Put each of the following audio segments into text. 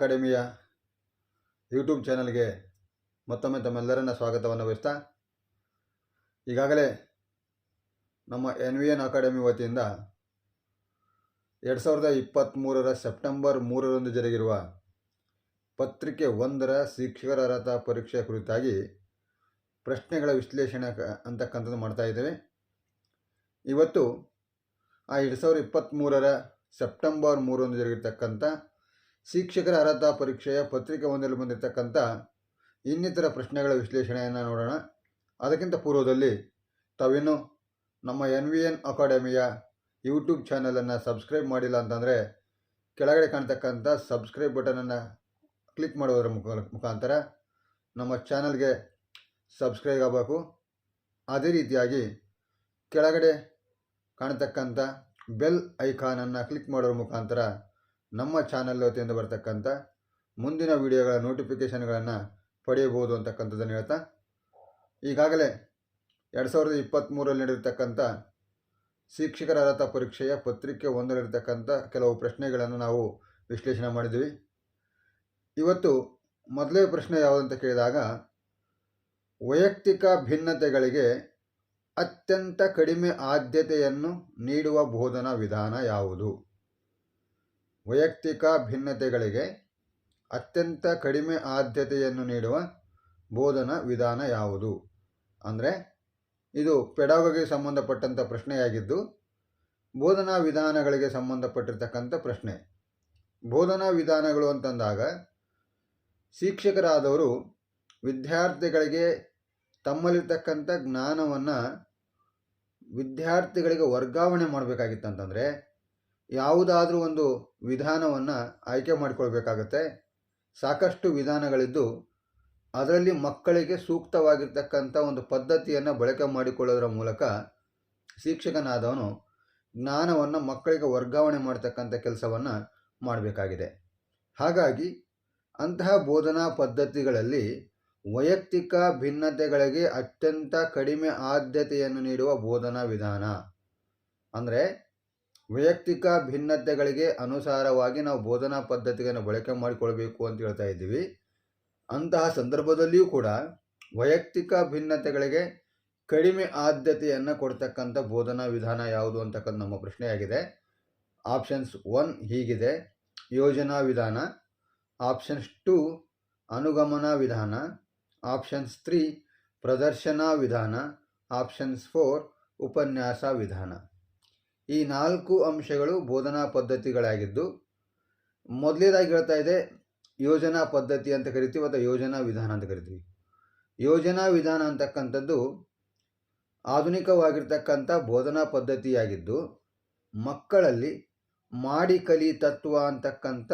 ಅಕಾಡೆಮಿಯ ಯೂಟ್ಯೂಬ್ ಚಾನಲ್ಗೆ ಮತ್ತೊಮ್ಮೆ ತಮ್ಮೆಲ್ಲರನ್ನ ಸ್ವಾಗತವನ್ನು ಬಯಸ್ತಾ, ಈಗಾಗಲೇ ನಮ್ಮ ಎನ್ ವಿ ಎನ್ ಅಕಾಡೆಮಿ ವತಿಯಿಂದ ಎರಡು ಸಾವಿರದ ಇಪ್ಪತ್ತ್ಮೂರರ ಸೆಪ್ಟೆಂಬರ್ ಮೂರರಂದು ಜರುಗಿರುವ ಪತ್ರಿಕೆ ಒಂದರ ಶಿಕ್ಷಕರ ಅರ್ಹತಾ ಪರೀಕ್ಷೆ ಕುರಿತಾಗಿ ಪ್ರಶ್ನೆಗಳ ವಿಶ್ಲೇಷಣೆ ಅಂತಕ್ಕಂಥದ್ದು ಮಾಡ್ತಾ ಇದ್ದೇವೆ. ಇವತ್ತು ಆ ಎರಡು ಸಾವಿರದ ಇಪ್ಪತ್ತ್ಮೂರರ ಸೆಪ್ಟೆಂಬರ್ ಮೂರರಂದು ಜರುಗಿರ್ತಕ್ಕಂಥ ಶಿಕ್ಷಕರ ಅರ್ಹತಾ ಪರೀಕ್ಷೆಯ ಪತ್ರಿಕೆ ಒಂದರಲ್ಲಿ ಬಂದಿರತಕ್ಕಂಥ ಇನ್ನಿತರ ಪ್ರಶ್ನೆಗಳ ವಿಶ್ಲೇಷಣೆಯನ್ನು ನೋಡೋಣ. ಅದಕ್ಕಿಂತ ಪೂರ್ವದಲ್ಲಿ ತಾವಿನ್ನು ನಮ್ಮ ಎನ್ ವಿ ಎನ್ ಅಕಾಡೆಮಿಯ ಯೂಟ್ಯೂಬ್ ಚಾನಲನ್ನು ಸಬ್ಸ್ಕ್ರೈಬ್ ಮಾಡಿಲ್ಲ ಅಂತಂದರೆ ಕೆಳಗಡೆ ಕಾಣ್ತಕ್ಕಂಥ ಸಬ್ಸ್ಕ್ರೈಬ್ ಬಟನನ್ನು ಕ್ಲಿಕ್ ಮಾಡೋದರ ಮುಖ, ಮುಖಾಂತರ ನಮ್ಮ ಚಾನಲ್ಗೆ ಸಬ್ಸ್ಕ್ರೈಬ್ ಆಗಬೇಕು. ಅದೇ ರೀತಿಯಾಗಿ ಕೆಳಗಡೆ ಕಾಣತಕ್ಕಂಥ ಬೆಲ್ ಐಕಾನನ್ನು ಕ್ಲಿಕ್ ಮಾಡೋದ್ರ ಮುಖಾಂತರ ನಮ್ಮ ಚಾನಲ್ ವತಿಯಿಂದ ಬರ್ತಕ್ಕಂಥ ಮುಂದಿನ ವಿಡಿಯೋಗಳ ನೋಟಿಫಿಕೇಷನ್ಗಳನ್ನು ಪಡೆಯಬಹುದು ಅಂತಕ್ಕಂಥದ್ದನ್ನು ಹೇಳ್ತಾ, ಈಗಾಗಲೇ ಎರಡು ಸಾವಿರದ ಇಪ್ಪತ್ತ್ಮೂರಲ್ಲಿ ನಡೆದಿರ್ತಕ್ಕಂಥ ಶಿಕ್ಷಕರ ಅರ್ಹತಾ ಪರೀಕ್ಷೆಯ ಪತ್ರಿಕೆ ಒಂದರಲ್ಲಿರ್ತಕ್ಕಂಥ ಕೆಲವು ಪ್ರಶ್ನೆಗಳನ್ನು ನಾವು ವಿಶ್ಲೇಷಣೆ ಮಾಡಿದ್ವಿ ಇವತ್ತು ಮೊದಲೇ ಪ್ರಶ್ನೆ ಯಾವುದಂತ ಕೇಳಿದಾಗ, ವೈಯಕ್ತಿಕ ಭಿನ್ನತೆಗಳಿಗೆ ಅತ್ಯಂತ ಕಡಿಮೆ ಆದ್ಯತೆಯನ್ನು ನೀಡುವ ಬೋಧನಾ ವಿಧಾನ ಯಾವುದು? ವೈಯಕ್ತಿಕ ಭಿನ್ನತೆಗಳಿಗೆ ಅತ್ಯಂತ ಕಡಿಮೆ ಆದ್ಯತೆಯನ್ನು ನೀಡುವ ಬೋಧನಾ ವಿಧಾನ ಯಾವುದು? ಅಂದರೆ ಇದು ಪೆಡಾಗೋಗಿ ಸಂಬಂಧಪಟ್ಟಂಥ ಪ್ರಶ್ನೆಯಾಗಿದ್ದು, ಬೋಧನಾ ವಿಧಾನಗಳಿಗೆ ಸಂಬಂಧಪಟ್ಟಿರ್ತಕ್ಕಂಥ ಪ್ರಶ್ನೆ. ಬೋಧನಾ ವಿಧಾನಗಳು ಅಂತಂದಾಗ ಶಿಕ್ಷಕರಾದವರು ವಿದ್ಯಾರ್ಥಿಗಳಿಗೆ ತಮ್ಮಲ್ಲಿರ್ತಕ್ಕಂಥ ಜ್ಞಾನವನ್ನು ವಿದ್ಯಾರ್ಥಿಗಳಿಗೆ ವರ್ಗಾವಣೆ ಮಾಡಬೇಕಾಗಿತ್ತಂತಂದರೆ ಯಾವುದಾದ್ರೂ ಒಂದು ವಿಧಾನವನ್ನು ಆಯ್ಕೆ ಮಾಡಿಕೊಳ್ಬೇಕಾಗತ್ತೆ. ಸಾಕಷ್ಟು ವಿಧಾನಗಳಿದ್ದು ಅದರಲ್ಲಿ ಮಕ್ಕಳಿಗೆ ಸೂಕ್ತವಾಗಿರ್ತಕ್ಕಂಥ ಒಂದು ಪದ್ಧತಿಯನ್ನು ಬಳಕೆ ಮಾಡಿಕೊಳ್ಳೋದರ ಮೂಲಕ ಶಿಕ್ಷಕನಾದವನು ಜ್ಞಾನವನ್ನು ಮಕ್ಕಳಿಗೆ ವರ್ಗಾವಣೆ ಮಾಡ್ತಕ್ಕಂಥ ಕೆಲಸವನ್ನು ಮಾಡಬೇಕಾಗಿದೆ. ಹಾಗಾಗಿ ಅಂತಹ ಬೋಧನಾ ಪದ್ಧತಿಗಳಲ್ಲಿ ವೈಯಕ್ತಿಕ ಭಿನ್ನತೆಗಳಿಗೆ ಅತ್ಯಂತ ಕಡಿಮೆ ಆದ್ಯತೆಯನ್ನು ನೀಡುವ ಬೋಧನಾ ವಿಧಾನ. ಅಂದರೆ ವೈಯಕ್ತಿಕ ಭಿನ್ನತೆಗಳಿಗೆ ಅನುಸಾರವಾಗಿ ನಾವು ಬೋಧನಾ ಪದ್ಧತಿಯನ್ನು ಬಳಕೆ ಮಾಡಿಕೊಳ್ಬೇಕು ಅಂತ ಹೇಳ್ತಾ ಇದ್ದೀವಿ. ಅಂತಹ ಸಂದರ್ಭದಲ್ಲಿಯೂ ಕೂಡ ವೈಯಕ್ತಿಕ ಭಿನ್ನತೆಗಳಿಗೆ ಕಡಿಮೆ ಆದ್ಯತೆಯನ್ನು ಕೊಡ್ತಕ್ಕಂಥ ಬೋಧನಾ ವಿಧಾನ ಯಾವುದು ಅಂತಕ್ಕಂಥ ನಮ್ಮ ಪ್ರಶ್ನೆಯಾಗಿದೆ. ಆಪ್ಷನ್ಸ್ ಒನ್ ಹೀಗಿದೆ. ಯೋಜನಾ ವಿಧಾನ. ಆಪ್ಷನ್ಸ್ ಟು ಅನುಗಮನ ವಿಧಾನ. ಆಪ್ಷನ್ಸ್ ತ್ರೀ ಪ್ರದರ್ಶನ ವಿಧಾನ. ಆಪ್ಷನ್ಸ್ ಫೋರ್ ಉಪನ್ಯಾಸ ವಿಧಾನ. ಈ ನಾಲ್ಕು ಅಂಶಗಳು ಬೋಧನಾ ಪದ್ಧತಿಗಳಾಗಿದ್ದು, ಮೊದಲೇದಾಗಿ ಹೇಳ್ತಾ ಇದೆ ಯೋಜನಾ ಪದ್ಧತಿ ಅಂತ ಕರಿತೀವಿ ಅಥವಾ ಯೋಜನಾ ವಿಧಾನ ಅಂತ ಕರಿತೀವಿ. ಯೋಜನಾ ವಿಧಾನ ಅಂತಕ್ಕಂಥದ್ದು ಆಧುನಿಕವಾಗಿರ್ತಕ್ಕಂಥ ಬೋಧನಾ ಪದ್ಧತಿಯಾಗಿದ್ದು, ಮಕ್ಕಳಲ್ಲಿ ಮಾಡಿ ಕಲಿ ತತ್ವ ಅಂತಕ್ಕಂಥ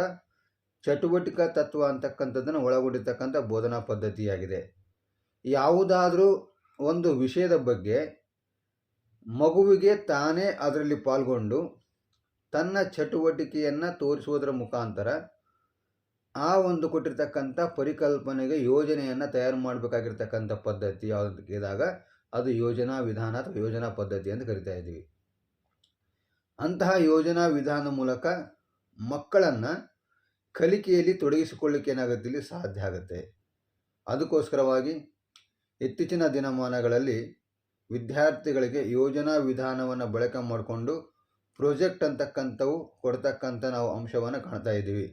ಚಟುವಟಿಕ ತತ್ವ ಅಂತಕ್ಕಂಥದ್ದನ್ನು ಒಳಗೊಂಡಿರ್ತಕ್ಕಂಥ ಬೋಧನಾ ಪದ್ಧತಿಯಾಗಿದೆ. ಯಾವುದಾದರೂ ಒಂದು ವಿಷಯದ ಬಗ್ಗೆ ಮಗುವಿಗೆ ತಾನೇ ಅದರಲ್ಲಿ ಪಾಲ್ಗೊಂಡು ತನ್ನ ಚಟುವಟಿಕೆಯನ್ನು ತೋರಿಸುವುದರ ಮುಖಾಂತರ ಆ ಒಂದು ಕೊಟ್ಟಿರ್ತಕ್ಕಂಥ ಪರಿಕಲ್ಪನೆಗೆ ಯೋಜನೆಯನ್ನು ತಯಾರು ಮಾಡಬೇಕಾಗಿರ್ತಕ್ಕಂಥ ಪದ್ಧತಿ ಯಾವುದಾಗ ಅದು ಯೋಜನಾ ವಿಧಾನ ಅಥವಾ ಯೋಜನಾ ಪದ್ಧತಿ ಅಂತ ಕರಿತಾ ಇದ್ದೀವಿ. ಅಂತಹ ಯೋಜನಾ ವಿಧಾನ ಮೂಲಕ ಮಕ್ಕಳನ್ನು ಕಲಿಕೆಯಲ್ಲಿ ತೊಡಗಿಸಿಕೊಳ್ಳಿಕ್ಕೆ ಏನಾಗುತ್ತೆ ಇಲ್ಲಿ ಸಾಧ್ಯ ಆಗುತ್ತೆ. ಅದಕ್ಕೋಸ್ಕರವಾಗಿ ಇತ್ತೀಚಿನ ದಿನಮಾನಗಳಲ್ಲಿ ವಿದ್ಯಾರ್ಥಿಗಳಿಗೆ ಯೋಜನಾ ವಿಧಾನವನ್ನು ಬಳಕೆ ಮಾಡಿಕೊಂಡು ಪ್ರೊಜೆಕ್ಟ್ ಅಂತಕ್ಕಂಥವು ಕೊಡ್ತಕ್ಕಂಥ ನಾವು ಅಂಶವನ್ನು ಕಾಣ್ತಾ ಇದ್ದೀವಿ.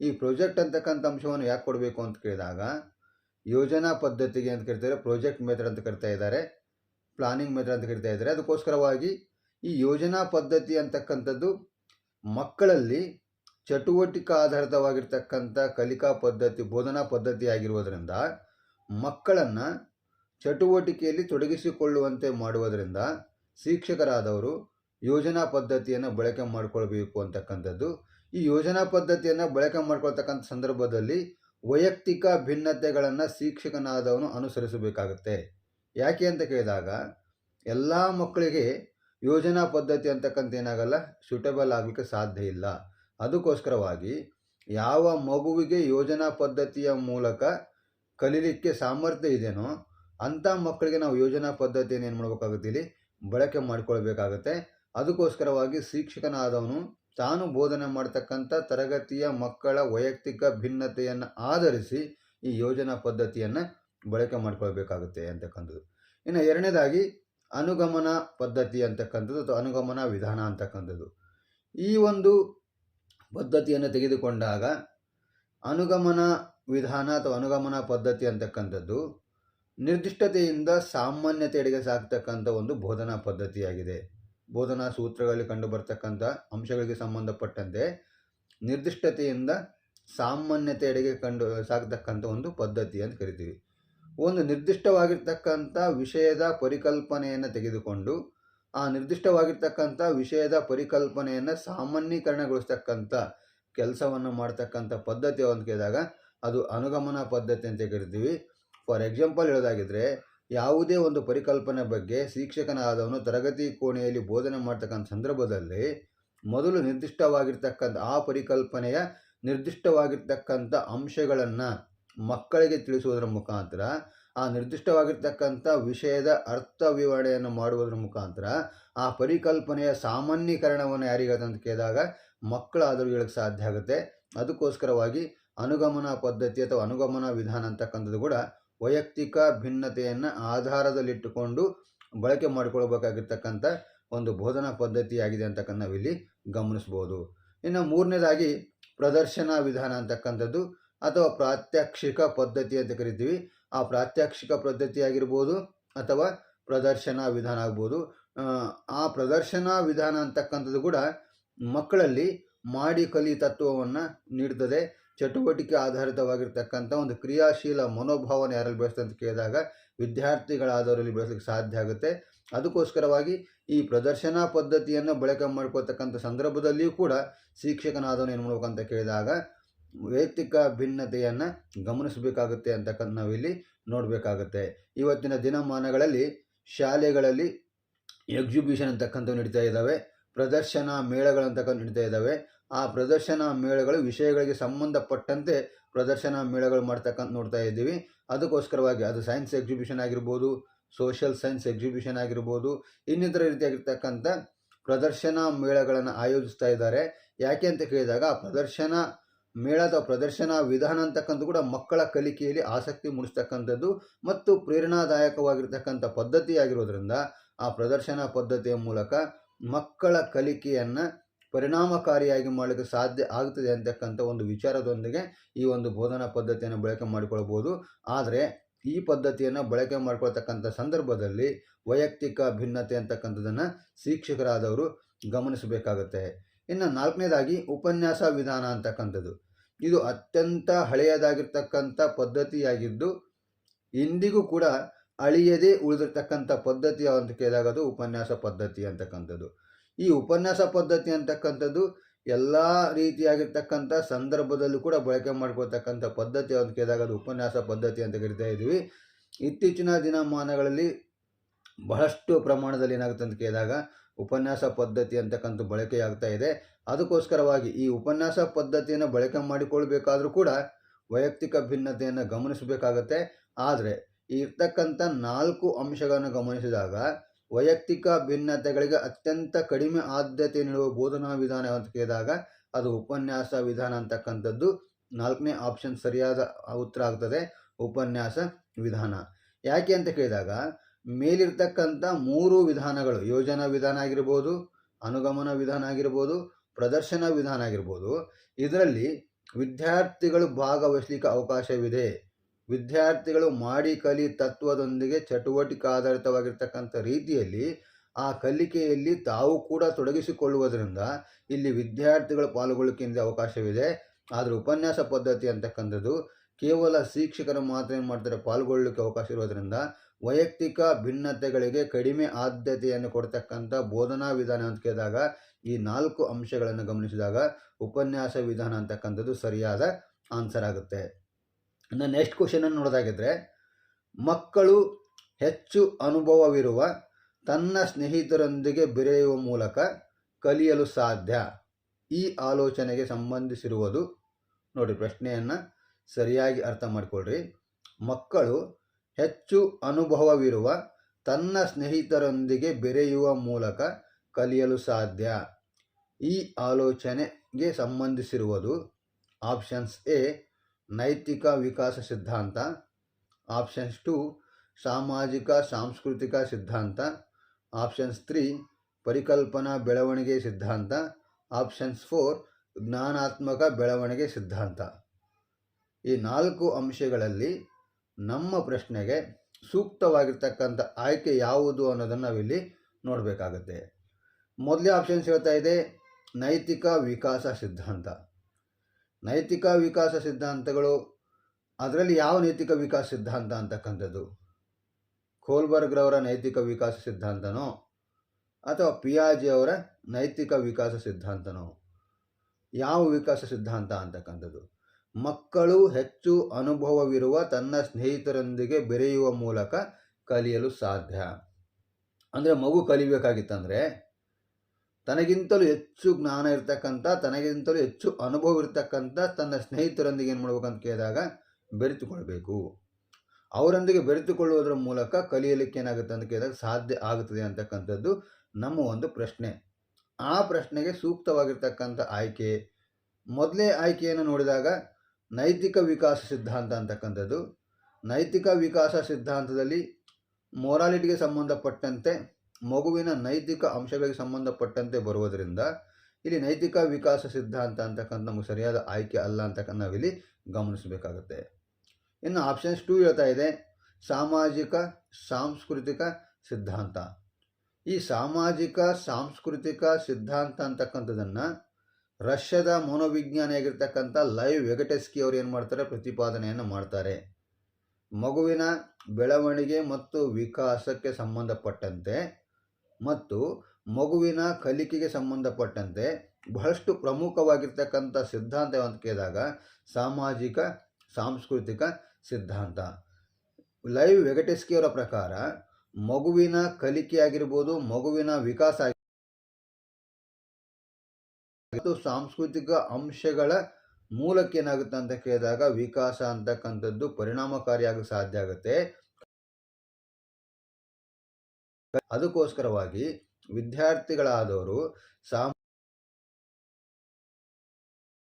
ಈ ಪ್ರೊಜೆಕ್ಟ್ ಅಂತಕ್ಕಂಥ ಅಂಶವನ್ನು ಯಾಕೆ ಕೊಡಬೇಕು ಅಂತ ಕೇಳಿದಾಗ, ಯೋಜನಾ ಪದ್ಧತಿಗೆ ಅಂತ ಕರಿತಾರೆ, ಪ್ರೊಜೆಕ್ಟ್ ಮೆಥಡ್ ಅಂತ ಕರಿತಾ ಇದ್ದಾರೆ, ಪ್ಲಾನಿಂಗ್ ಮೆಥಡ್ ಅಂತ ಕರಿತಾ ಇದ್ದಾರೆ. ಅದಕ್ಕೋಸ್ಕರವಾಗಿ ಈ ಯೋಜನಾ ಪದ್ಧತಿ ಅಂತಕ್ಕಂಥದ್ದು ಮಕ್ಕಳಲ್ಲಿ ಚಟುವಟಿಕೆ ಆಧಾರಿತವಾಗಿರ್ತಕ್ಕಂಥ ಕಲಿಕಾ ಪದ್ಧತಿ, ಬೋಧನಾ ಪದ್ಧತಿ ಆಗಿರುವುದರಿಂದ ಮಕ್ಕಳನ್ನು ಚಟುವಟಿಕೆಯಲ್ಲಿ ತೊಡಗಿಸಿಕೊಳ್ಳುವಂತೆ ಮಾಡುವುದರಿಂದ ಶಿಕ್ಷಕರಾದವರು ಯೋಜನಾ ಪದ್ಧತಿಯನ್ನು ಬಳಕೆ ಮಾಡಿಕೊಳ್ಬೇಕು ಅಂತಕ್ಕಂಥದ್ದು. ಈ ಯೋಜನಾ ಪದ್ಧತಿಯನ್ನು ಬಳಕೆ ಮಾಡ್ಕೊಳ್ತಕ್ಕಂಥ ಸಂದರ್ಭದಲ್ಲಿ ವೈಯಕ್ತಿಕ ಭಿನ್ನತೆಗಳನ್ನು ಶಿಕ್ಷಕನಾದವನು ಅನುಸರಿಸಬೇಕಾಗುತ್ತೆ. ಯಾಕೆ ಅಂತ ಕೇಳಿದಾಗ, ಎಲ್ಲ ಮಕ್ಕಳಿಗೆ ಯೋಜನಾ ಪದ್ಧತಿ ಅಂತಕ್ಕಂಥ ಏನಾಗಲ್ಲ ಸೂಟಬಲ್ ಆಗಲಿಕ್ಕೆ ಸಾಧ್ಯ ಇಲ್ಲ. ಅದಕ್ಕೋಸ್ಕರವಾಗಿ ಯಾವ ಮಗುವಿಗೆ ಯೋಜನಾ ಪದ್ಧತಿಯ ಮೂಲಕ ಕಲೀಲಿಕ್ಕೆ ಸಾಮರ್ಥ್ಯ ಇದೆಯೋ ಅಂಥ ಮಕ್ಕಳಿಗೆ ನಾವು ಯೋಜನಾ ಪದ್ಧತಿಯನ್ನು ಏನು ಮಾಡಬೇಕಾಗುತ್ತೆ ಇಲ್ಲಿ? ಬಳಕೆ ಮಾಡಿಕೊಳ್ಬೇಕಾಗತ್ತೆ. ಅದಕ್ಕೋಸ್ಕರವಾಗಿ ಶಿಕ್ಷಕನಾದವನು ತಾನು ಬೋಧನೆ ಮಾಡ್ತಕ್ಕಂಥ ತರಗತಿಯ ಮಕ್ಕಳ ವೈಯಕ್ತಿಕ ಭಿನ್ನತೆಯನ್ನು ಆಧರಿಸಿ ಈ ಯೋಜನಾ ಪದ್ಧತಿಯನ್ನು ಬಳಕೆ ಮಾಡಿಕೊಳ್ಬೇಕಾಗುತ್ತೆ ಅಂತಕ್ಕಂಥದ್ದು. ಇನ್ನು ಎರಡನೇದಾಗಿ ಅನುಗಮನ ಪದ್ಧತಿ ಅಂತಕ್ಕಂಥದ್ದು ಅಥವಾ ಅನುಗಮನ ವಿಧಾನ ಅಂತಕ್ಕಂಥದ್ದು. ಈ ಒಂದು ಪದ್ಧತಿಯನ್ನು ತೆಗೆದುಕೊಂಡಾಗ ಅನುಗಮನ ವಿಧಾನ ಅಥವಾ ಅನುಗಮನ ಪದ್ಧತಿ ಅಂತಕ್ಕಂಥದ್ದು ನಿರ್ದಿಷ್ಟತೆಯಿಂದ ಸಾಮಾನ್ಯತೆಯಡೆಗೆ ಸಾಕ್ತಕ್ಕಂಥ ಒಂದು ಬೋಧನಾ ಪದ್ಧತಿಯಾಗಿದೆ. ಬೋಧನಾ ಸೂತ್ರಗಳಲ್ಲಿ ಕಂಡುಬರ್ತಕ್ಕಂಥ ಅಂಶಗಳಿಗೆ ಸಂಬಂಧಪಟ್ಟಂತೆ ನಿರ್ದಿಷ್ಟತೆಯಿಂದ ಸಾಮಾನ್ಯತೆಯಡೆಗೆ ಕಂಡು ಸಾಕ್ತಕ್ಕಂಥ ಒಂದು ಪದ್ಧತಿ ಅಂತ ಕರಿತೀವಿ. ಒಂದು ನಿರ್ದಿಷ್ಟವಾಗಿರ್ತಕ್ಕಂಥ ವಿಷಯದ ಪರಿಕಲ್ಪನೆಯನ್ನು ತೆಗೆದುಕೊಂಡು, ಆ ನಿರ್ದಿಷ್ಟವಾಗಿರ್ತಕ್ಕಂಥ ವಿಷಯದ ಪರಿಕಲ್ಪನೆಯನ್ನು ಸಾಮಾನ್ಯೀಕರಣಗೊಳಿಸ್ತಕ್ಕಂಥ ಕೆಲಸವನ್ನು ಮಾಡ್ತಕ್ಕಂಥ ಪದ್ಧತಿ ಅಂತ ಕೇಳಿದಾಗ, ಅದು ಅನುಗಮನ ಪದ್ಧತಿ ಅಂತ ಕರಿತೀವಿ. ಫಾರ್ ಎಕ್ಸಾಂಪಲ್ ಹೇಳೋದಾಗಿದ್ದರೆ ಯಾವುದೇ ಒಂದು ಪರಿಕಲ್ಪನೆ ಬಗ್ಗೆ ಶಿಕ್ಷಕನಾದವನು ತರಗತಿ ಕೋಣೆಯಲ್ಲಿ ಬೋಧನೆ ಮಾಡ್ತಕ್ಕಂಥ ಸಂದರ್ಭದಲ್ಲಿ ಮೊದಲು ನಿರ್ದಿಷ್ಟವಾಗಿರ್ತಕ್ಕಂಥ, ಆ ಪರಿಕಲ್ಪನೆಯ ನಿರ್ದಿಷ್ಟವಾಗಿರ್ತಕ್ಕಂಥ ಅಂಶಗಳನ್ನು ಮಕ್ಕಳಿಗೆ ತಿಳಿಸುವುದರ ಮುಖಾಂತರ, ಆ ನಿರ್ದಿಷ್ಟವಾಗಿರ್ತಕ್ಕಂಥ ವಿಷಯದ ಅರ್ಥ ವಿವರಣೆಯನ್ನು ಮಾಡುವುದರ ಮುಖಾಂತರ, ಆ ಪರಿಕಲ್ಪನೆಯ ಸಾಮಾನ್ಯೀಕರಣವನ್ನು ಯಾರಿಗಾದಂತ ಕೇಳಿದಾಗ ಮಕ್ಕಳಾದರೂ ಹೇಳಕ್ಕೆ ಸಾಧ್ಯ ಆಗುತ್ತೆ. ಅದಕ್ಕೋಸ್ಕರವಾಗಿ ಅನುಗಮನ ಪದ್ಧತಿ ಅಥವಾ ಅನುಗಮನ ವಿಧಾನ ಅಂತಕ್ಕಂಥದ್ದು ಕೂಡ ವೈಯಕ್ತಿಕ ಭಿನ್ನತೆಯನ್ನು ಆಧಾರದಲ್ಲಿಟ್ಟುಕೊಂಡು ಬಳಕೆ ಮಾಡಿಕೊಳ್ಬೇಕಾಗಿರ್ತಕ್ಕಂಥ ಒಂದು ಬೋಧನಾ ಪದ್ಧತಿಯಾಗಿದೆ ಅಂತಕ್ಕಂಥ ನಾವಿಲ್ಲಿ ಗಮನಿಸ್ಬೋದು. ಇನ್ನು ಮೂರನೇದಾಗಿ ಪ್ರದರ್ಶನ ವಿಧಾನ ಅಂತಕ್ಕಂಥದ್ದು ಅಥವಾ ಪ್ರಾತ್ಯಕ್ಷಿಕ ಪದ್ಧತಿ ಅಂತ ಕರಿತೀವಿ. ಆ ಪ್ರಾತ್ಯಕ್ಷಿಕ ಪದ್ಧತಿ ಆಗಿರ್ಬೋದು ಅಥವಾ ಪ್ರದರ್ಶನ ವಿಧಾನ ಆಗ್ಬೋದು. ಆ, ಪ್ರದರ್ಶನ ವಿಧಾನ ಅಂತಕ್ಕಂಥದ್ದು ಕೂಡ ಮಕ್ಕಳಲ್ಲಿ ಮಾಡಿ ಕಲಿ ತತ್ವವನ್ನು ನೀಡ್ತದೆ. ಚಟುವಟಿಕೆ ಆಧಾರಿತವಾಗಿರ್ತಕ್ಕಂಥ ಒಂದು ಕ್ರಿಯಾಶೀಲ ಮನೋಭಾವನೆ ಯಾರಲ್ಲಿ ಬೆಳೆಸ್ತಾ ಅಂತ ಕೇಳಿದಾಗ ವಿದ್ಯಾರ್ಥಿಗಳಾದವರಲ್ಲಿ ಬೆಳೆಸಲಿಕ್ಕೆ ಸಾಧ್ಯ ಆಗುತ್ತೆ. ಅದಕ್ಕೋಸ್ಕರವಾಗಿ ಈ ಪ್ರದರ್ಶನ ಪದ್ಧತಿಯನ್ನು ಬಳಕೆ ಮಾಡ್ಕೋತಕ್ಕಂಥ ಸಂದರ್ಭದಲ್ಲಿಯೂ ಕೂಡ ಶಿಕ್ಷಕನಾದವನು ಏನು ಮಾಡಬೇಕು ಅಂತ ಕೇಳಿದಾಗ ವೈಯಕ್ತಿಕ ಭಿನ್ನತೆಯನ್ನು ಗಮನಿಸಬೇಕಾಗುತ್ತೆ ಅಂತಕ್ಕಂಥ ನಾವಿಲ್ಲಿ ನೋಡಬೇಕಾಗುತ್ತೆ. ಇವತ್ತಿನ ದಿನಮಾನಗಳಲ್ಲಿ ಶಾಲೆಗಳಲ್ಲಿ ಎಕ್ಸಿಬಿಷನ್ ಅಂತಕ್ಕಂಥವು ನಡೀತಾ ಇದ್ದಾವೆ. ಪ್ರದರ್ಶನ ಮೇಳಗಳಂತಕ್ಕಂಥ ನಡೀತಾ ಇದ್ದಾವೆ. ಆ ಪ್ರದರ್ಶನ ಮೇಳಗಳು ವಿಷಯಗಳಿಗೆ ಸಂಬಂಧಪಟ್ಟಂತೆ ಪ್ರದರ್ಶನ ಮೇಳಗಳು ಮಾಡ್ತಕ್ಕಂಥ ನೋಡ್ತಾ ಇದ್ದೀವಿ. ಅದಕ್ಕೋಸ್ಕರವಾಗಿ ಅದು ಸೈನ್ಸ್ ಎಕ್ಸಿಬಿಷನ್ ಆಗಿರ್ಬೋದು, ಸೋಷಿಯಲ್ ಸೈನ್ಸ್ ಎಕ್ಸಿಬಿಷನ್ ಆಗಿರ್ಬೋದು, ಇನ್ನಿತರ ರೀತಿಯಾಗಿರ್ತಕ್ಕಂಥ ಪ್ರದರ್ಶನ ಮೇಳಗಳನ್ನು ಆಯೋಜಿಸ್ತಾ ಇದ್ದಾರೆ. ಯಾಕೆ ಅಂತ ಕೇಳಿದಾಗ ಪ್ರದರ್ಶನ ಮೇಳ ಅಥವಾ ಪ್ರದರ್ಶನ ವಿಧಾನ ಅಂತಕ್ಕಂಥ ಕೂಡ ಮಕ್ಕಳ ಕಲಿಕೆಯಲ್ಲಿ ಆಸಕ್ತಿ ಮೂಡಿಸ್ತಕ್ಕಂಥದ್ದು ಮತ್ತು ಪ್ರೇರಣಾದಾಯಕವಾಗಿರ್ತಕ್ಕಂಥ ಪದ್ಧತಿಯಾಗಿರೋದ್ರಿಂದ ಆ ಪ್ರದರ್ಶನ ಪದ್ಧತಿಯ ಮೂಲಕ ಮಕ್ಕಳ ಕಲಿಕೆಯನ್ನು ಪರಿಣಾಮಕಾರಿಯಾಗಿ ಮಾಡಲಿಕ್ಕೆ ಸಾಧ್ಯ ಆಗ್ತದೆ ಅಂತಕ್ಕಂಥ ಒಂದು ವಿಚಾರದೊಂದಿಗೆ ಈ ಒಂದು ಬೋಧನಾ ಪದ್ಧತಿಯನ್ನು ಬಳಕೆ ಮಾಡಿಕೊಳ್ಬೋದು ಆದರೆ ಈ ಪದ್ಧತಿಯನ್ನು ಬಳಕೆ ಮಾಡಿಕೊಳ್ತಕ್ಕಂಥ ಸಂದರ್ಭದಲ್ಲಿ ವೈಯಕ್ತಿಕ ಭಿನ್ನತೆ ಅಂತಕ್ಕಂಥದ್ದನ್ನು ಶಿಕ್ಷಕರಾದವರು ಗಮನಿಸಬೇಕಾಗುತ್ತೆ. ಇನ್ನು ನಾಲ್ಕನೇದಾಗಿ ಉಪನ್ಯಾಸ ವಿಧಾನ ಅಂತಕ್ಕಂಥದ್ದು. ಇದು ಅತ್ಯಂತ ಹಳೆಯದಾಗಿರ್ತಕ್ಕಂಥ ಪದ್ಧತಿಯಾಗಿದ್ದು, ಇಂದಿಗೂ ಕೂಡ ಅಳಿಯದೇ ಉಳಿದಿರ್ತಕ್ಕಂಥ ಪದ್ಧತಿ ಅಂತ ಕೇಳಿದಾಗ ಅದು ಉಪನ್ಯಾಸ ಪದ್ಧತಿ ಅಂತಕ್ಕಂಥದ್ದು. ಈ ಉಪನ್ಯಾಸ ಪದ್ಧತಿ ಅಂತಕ್ಕಂಥದ್ದು ಎಲ್ಲ ರೀತಿಯಾಗಿರ್ತಕ್ಕಂಥ ಸಂದರ್ಭದಲ್ಲೂ ಕೂಡ ಬಳಕೆ ಮಾಡ್ಕೊಳ್ತಕ್ಕಂಥ ಪದ್ಧತಿ ಅಂತ ಕೇಳಿದಾಗ ಅದು ಉಪನ್ಯಾಸ ಪದ್ಧತಿ ಅಂತ ಕರಿತಾ ಇದ್ದೀವಿ. ಇತ್ತೀಚಿನ ದಿನಮಾನಗಳಲ್ಲಿ ಬಹಳಷ್ಟು ಪ್ರಮಾಣದಲ್ಲಿ ಏನಾಗುತ್ತೆ ಅಂತ ಕೇಳಿದಾಗ ಉಪನ್ಯಾಸ ಪದ್ಧತಿ ಅಂತಕ್ಕಂಥ ಬಳಕೆಯಾಗ್ತಾ ಇದೆ. ಅದಕ್ಕೋಸ್ಕರವಾಗಿ ಈ ಉಪನ್ಯಾಸ ಪದ್ಧತಿಯನ್ನು ಬಳಕೆ ಮಾಡಿಕೊಳ್ಬೇಕಾದ್ರೂ ಕೂಡ ವೈಯಕ್ತಿಕ ಭಿನ್ನತೆಯನ್ನು ಗಮನಿಸಬೇಕಾಗತ್ತೆ. ಆದರೆ ಇರ್ತಕ್ಕಂಥ ನಾಲ್ಕು ಅಂಶಗಳನ್ನು ಗಮನಿಸಿದಾಗ ವೈಯಕ್ತಿಕ ಭಿನ್ನತೆಗಳಿಗೆ ಅತ್ಯಂತ ಕಡಿಮೆ ಆದ್ಯತೆ ನೀಡುವ ಬೋಧನಾ ವಿಧಾನ ಅಂತ ಕೇಳಿದಾಗ ಅದು ಉಪನ್ಯಾಸ ವಿಧಾನ ಅಂತಕ್ಕಂಥದ್ದು. ನಾಲ್ಕನೇ ಆಪ್ಷನ್ ಸರಿಯಾದ ಉತ್ತರ ಆಗ್ತದೆ. ಉಪನ್ಯಾಸ ವಿಧಾನ. ಯಾಕೆ ಅಂತ ಕೇಳಿದಾಗ ಮೇಲಿರ್ತಕ್ಕಂಥ ಮೂರು ವಿಧಾನಗಳು, ಯೋಜನಾ ವಿಧಾನ ಆಗಿರ್ಬೋದು, ಅನುಗಮನ ವಿಧಾನ ಆಗಿರ್ಬೋದು, ಪ್ರದರ್ಶನ ವಿಧಾನ ಆಗಿರ್ಬೋದು, ಇದರಲ್ಲಿ ವಿದ್ಯಾರ್ಥಿಗಳು ಭಾಗವಹಿಸಲಿಕ್ಕೆ ಅವಕಾಶವಿದೆ. ವಿದ್ಯಾರ್ಥಿಗಳು ಮಾಡಿ ಕಲಿ ತತ್ವದೊಂದಿಗೆ ಚಟುವಟಿಕೆ ಆಧಾರಿತವಾಗಿರ್ತಕ್ಕಂಥ ರೀತಿಯಲ್ಲಿ ಆ ಕಲಿಕೆಯಲ್ಲಿ ತಾವು ಕೂಡ ತೊಡಗಿಸಿಕೊಳ್ಳುವುದರಿಂದ ಇಲ್ಲಿ ವಿದ್ಯಾರ್ಥಿಗಳು ಪಾಲ್ಗೊಳ್ಳಿಕೆಯಿಂದ ಅವಕಾಶವಿದೆ. ಆದರೆ ಉಪನ್ಯಾಸ ಪದ್ಧತಿ ಅಂತಕ್ಕಂಥದ್ದು ಕೇವಲ ಶಿಕ್ಷಕರು ಮಾತ್ರ ಏನು ಮಾಡ್ತಾರೆ? ಪಾಲ್ಗೊಳ್ಳಲಿಕ್ಕೆ ಅವಕಾಶ ಇರೋದರಿಂದ ವೈಯಕ್ತಿಕ ಭಿನ್ನತೆಗಳಿಗೆ ಕಡಿಮೆ ಆದ್ಯತೆಯನ್ನು ಕೊಡ್ತಕ್ಕಂಥ ಬೋಧನಾ ವಿಧಾನ ಅಂತ ಕೇಳಿದಾಗ ಈ ನಾಲ್ಕು ಅಂಶಗಳನ್ನು ಗಮನಿಸಿದಾಗ ಉಪನ್ಯಾಸ ವಿಧಾನ ಅಂತಕ್ಕಂಥದ್ದು ಸರಿಯಾದ ಆನ್ಸರ್ ಆಗುತ್ತೆ. ಇನ್ನು ನೆಕ್ಸ್ಟ್ ಕ್ವಶನನ್ನು ನೋಡೋದಾಗಿದ್ದರೆ ಮಕ್ಕಳು ಹೆಚ್ಚು ಅನುಭವವಿರುವ ತನ್ನ ಸ್ನೇಹಿತರೊಂದಿಗೆ ಬೆರೆಯುವ ಮೂಲಕ ಕಲಿಯಲು ಸಾಧ್ಯ? ಈ ಆಲೋಚನೆಗೆ ಸಂಬಂಧಿಸಿರುವುದು ನೋಡಿ, ಪ್ರಶ್ನೆಯನ್ನು ಸರಿಯಾಗಿ ಅರ್ಥ ಮಾಡಿಕೊಳ್ಳ್ರಿ ಮಕ್ಕಳು ಹೆಚ್ಚು ಅನುಭವವಿರುವ ತನ್ನ ಸ್ನೇಹಿತರೊಂದಿಗೆ ಬೆರೆಯುವ ಮೂಲಕ ಕಲಿಯಲು ಸಾಧ್ಯ? ಈ ಆಲೋಚನೆಗೆ ಸಂಬಂಧಿಸಿರುವುದು ಆಪ್ಷನ್ಸ್ ಎ ನೈತಿಕ ವಿಕಾಸ ಸಿದ್ಧಾಂತ. ಆಪ್ಷನ್ಸ್ ಟು ಸಾಮಾಜಿಕ ಸಾಂಸ್ಕೃತಿಕ ಸಿದ್ಧಾಂತ. ಆಪ್ಷನ್ಸ್ ತ್ರೀ ಪರಿಕಲ್ಪನಾ ಬೆಳವಣಿಗೆ ಸಿದ್ಧಾಂತ. ಆಪ್ಷನ್ಸ್ ಫೋರ್ ಜ್ಞಾನಾತ್ಮಕ ಬೆಳವಣಿಗೆ ಸಿದ್ಧಾಂತ. ಈ ನಾಲ್ಕು ಅಂಶಗಳಲ್ಲಿ ನಮ್ಮ ಪ್ರಶ್ನೆಗೆ ಸೂಕ್ತವಾಗಿರ್ತಕ್ಕಂಥ ಆಯ್ಕೆ ಯಾವುದು ಅನ್ನೋದನ್ನು ನಾವಿಲ್ಲಿ ನೋಡಬೇಕಾಗುತ್ತೆ. ಮೊದಲೇ ಆಪ್ಷನ್ಸ್ ಹೇಳ್ತಾ ಇದೆ ನೈತಿಕ ವಿಕಾಸ ಸಿದ್ಧಾಂತ. ನೈತಿಕ ವಿಕಾಸ ಸಿದ್ಧಾಂತಗಳು, ಅದರಲ್ಲಿ ಯಾವ ನೈತಿಕ ವಿಕಾಸ ಸಿದ್ಧಾಂತ ಅಂತಕ್ಕಂಥದ್ದು? ಕೋಲ್ಬರ್ಗ್ರವರ ನೈತಿಕ ವಿಕಾಸ ಸಿದ್ಧಾಂತನೋ, ಅಥವಾ ಪಿಯಾಜಿ ಅವರ ನೈತಿಕ ವಿಕಾಸ ಸಿದ್ಧಾಂತನೋ? ಯಾವ ವಿಕಾಸ ಸಿದ್ಧಾಂತ ಅಂತಕ್ಕಂಥದ್ದು? ಮಕ್ಕಳು ಹೆಚ್ಚು ಅನುಭವವಿರುವ ತನ್ನ ಸ್ನೇಹಿತರೊಂದಿಗೆ ಬೆರೆಯುವ ಮೂಲಕ ಕಲಿಯಲು ಸಾಧ್ಯ. ಅಂದರೆ ಮಗು ಕಲಿಬೇಕಾಗಿತ್ತಂದರೆ ತನಗಿಂತಲೂ ಹೆಚ್ಚು ಜ್ಞಾನ ಇರ್ತಕ್ಕಂಥ, ತನಗಿಂತಲೂ ಹೆಚ್ಚು ಅನುಭವ ಇರ್ತಕ್ಕಂಥ ತನ್ನ ಸ್ನೇಹಿತರೊಂದಿಗೆ ಏನು ಮಾಡ್ಬೇಕಂತ ಕೇಳಿದಾಗ ಬೆರೆತುಕೊಳ್ಬೇಕು. ಅವರೊಂದಿಗೆ ಬೆರೆತುಕೊಳ್ಳುವುದರ ಮೂಲಕ ಕಲಿಯಲಿಕ್ಕೆ ಏನಾಗುತ್ತೆ ಅಂತ ಕೇಳಿದಾಗ ಸಾಧ್ಯ ಆಗುತ್ತದೆ ಅಂತಕ್ಕಂಥದ್ದು ನಮ್ಮ ಒಂದು ಪ್ರಶ್ನೆ. ಆ ಪ್ರಶ್ನೆಗೆ ಸೂಕ್ತವಾಗಿರ್ತಕ್ಕಂಥ ಆಯ್ಕೆ. ಮೊದಲೇ ಆಯ್ಕೆಯನ್ನು ನೋಡಿದಾಗ ನೈತಿಕ ವಿಕಾಸ ಸಿದ್ಧಾಂತ ಅಂತಕ್ಕಂಥದ್ದು. ನೈತಿಕ ವಿಕಾಸ ಸಿದ್ಧಾಂತದಲ್ಲಿ ಮೊರಾಲಿಟಿಗೆ ಸಂಬಂಧಪಟ್ಟಂತೆ ಮಗುವಿನ ನೈತಿಕ ಅಂಶಗಳಿಗೆ ಸಂಬಂಧಪಟ್ಟಂತೆ ಬರುವುದರಿಂದ ಇಲ್ಲಿ ನೈತಿಕ ವಿಕಾಸ ಸಿದ್ಧಾಂತ ಅಂತಕ್ಕಂಥ ನಮಗೆ ಸರಿಯಾದ ಆಯ್ಕೆ ಅಲ್ಲ ಅಂತಕ್ಕಂಥ ನಾವಿಲ್ಲಿ ಗಮನಿಸಬೇಕಾಗುತ್ತೆ. ಇನ್ನು ಆಪ್ಷನ್ಸ್ ಟೂ ಹೇಳ್ತಾ ಇದೆ, ಸಾಮಾಜಿಕ, ಸಾಂಸ್ಕೃತಿಕ ಸಿದ್ಧಾಂತ. ಈ ಸಾಮಾಜಿಕ, ಸಾಂಸ್ಕೃತಿಕ ಸಿದ್ಧಾಂತ ಅಂತಕ್ಕಂಥದ್ದನ್ನು ರಷ್ಯಾದ ಮನೋವಿಜ್ಞಾನಿಯಾಗಿರ್ತಕ್ಕಂಥ ಲೈವ್ ವೆಗಟೆಸ್ಕಿ ಅವರು ಏನು ಮಾಡ್ತಾರೆ? ಪ್ರತಿಪಾದನೆಯನ್ನು ಮಾಡ್ತಾರೆ. ಮಗುವಿನ ಬೆಳವಣಿಗೆ ಮತ್ತು ವಿಕಾಸಕ್ಕೆ ಸಂಬಂಧಪಟ್ಟಂತೆ ಮತ್ತು ಮಗುವಿನ ಕಲಿಕೆಗೆ ಸಂಬಂಧಪಟ್ಟಂತೆ ಬಹಳಷ್ಟು ಪ್ರಮುಖವಾಗಿರ್ತಕ್ಕಂಥ ಸಿದ್ಧಾಂತ ಅಂತ ಕೇಳಿದಾಗ ಸಾಮಾಜಿಕ, ಸಾಂಸ್ಕೃತಿಕ ಸಿದ್ಧಾಂತ. ಲೈವ್ ವೆಗಟೆಸ್ಕಿಯವರ ಪ್ರಕಾರ ಮಗುವಿನ ಕಲಿಕೆ ಆಗಿರ್ಬೋದು, ಮಗುವಿನ ವಿಕಾಸ ಮತ್ತು ಸಾಂಸ್ಕೃತಿಕ ಅಂಶಗಳ ಮೂಲಕ್ಕೇನಾಗುತ್ತೆ ಅಂತ ಕೇಳಿದಾಗ ವಿಕಾಸ ಅಂತಕ್ಕಂಥದ್ದು ಪರಿಣಾಮಕಾರಿಯಾಗಿ ಸಾಧ್ಯ ಆಗುತ್ತೆ. ಅದಕ್ಕೋಸ್ಕರವಾಗಿ ವಿದ್ಯಾರ್ಥಿಗಳಾದವರು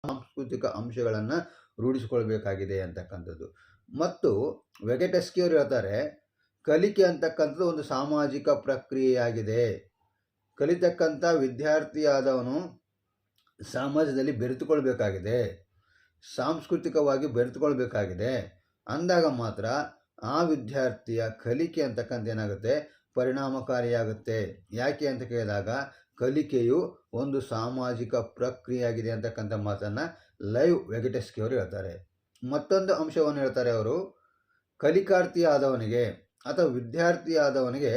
ಸಾಂಸ್ಕೃತಿಕ ಅಂಶಗಳನ್ನು ರೂಢಿಸಿಕೊಳ್ಬೇಕಾಗಿದೆ ಅಂತಕ್ಕಂಥದ್ದು. ಮತ್ತು ವೆಗೆಟಸ್ಕಿಯವರು ಹೇಳ್ತಾರೆ, ಕಲಿಕೆ ಅಂತಕ್ಕಂಥದ್ದು ಒಂದು ಸಾಮಾಜಿಕ ಪ್ರಕ್ರಿಯೆಯಾಗಿದೆ. ಕಲಿತಕ್ಕಂಥ ವಿದ್ಯಾರ್ಥಿಯಾದವನು ಸಮಾಜದಲ್ಲಿ ಬೆರೆತುಕೊಳ್ಬೇಕಾಗಿದೆ. ಸಾಂಸ್ಕೃತಿಕವಾಗಿ ಬೆರೆತುಕೊಳ್ಬೇಕಾಗಿದೆ. ಅಂದಾಗ ಮಾತ್ರ ಆ ವಿದ್ಯಾರ್ಥಿಯ ಕಲಿಕೆ ಅಂತಕ್ಕಂಥ ಏನಾಗುತ್ತೆ? ಪರಿಣಾಮಕಾರಿಯಾಗುತ್ತೆ. ಯಾಕೆ ಅಂತ ಕೇಳಿದಾಗ ಕಲಿಕೆಯು ಒಂದು ಸಾಮಾಜಿಕ ಪ್ರಕ್ರಿಯೆಯಾಗಿದೆ ಅಂತಕ್ಕಂಥ ಮಾತನ್ನು ಲೈವ್ ವೆಗೆಟಸ್ಕಿ ಅವರು ಹೇಳ್ತಾರೆ. ಮತ್ತೊಂದು ಅಂಶವನ್ನು ಹೇಳ್ತಾರೆ ಅವರು ಕಲಿಕಾರ್ಥಿ ಆದವನಿಗೆ ಅಥವಾ ವಿದ್ಯಾರ್ಥಿ ಆದವನಿಗೆ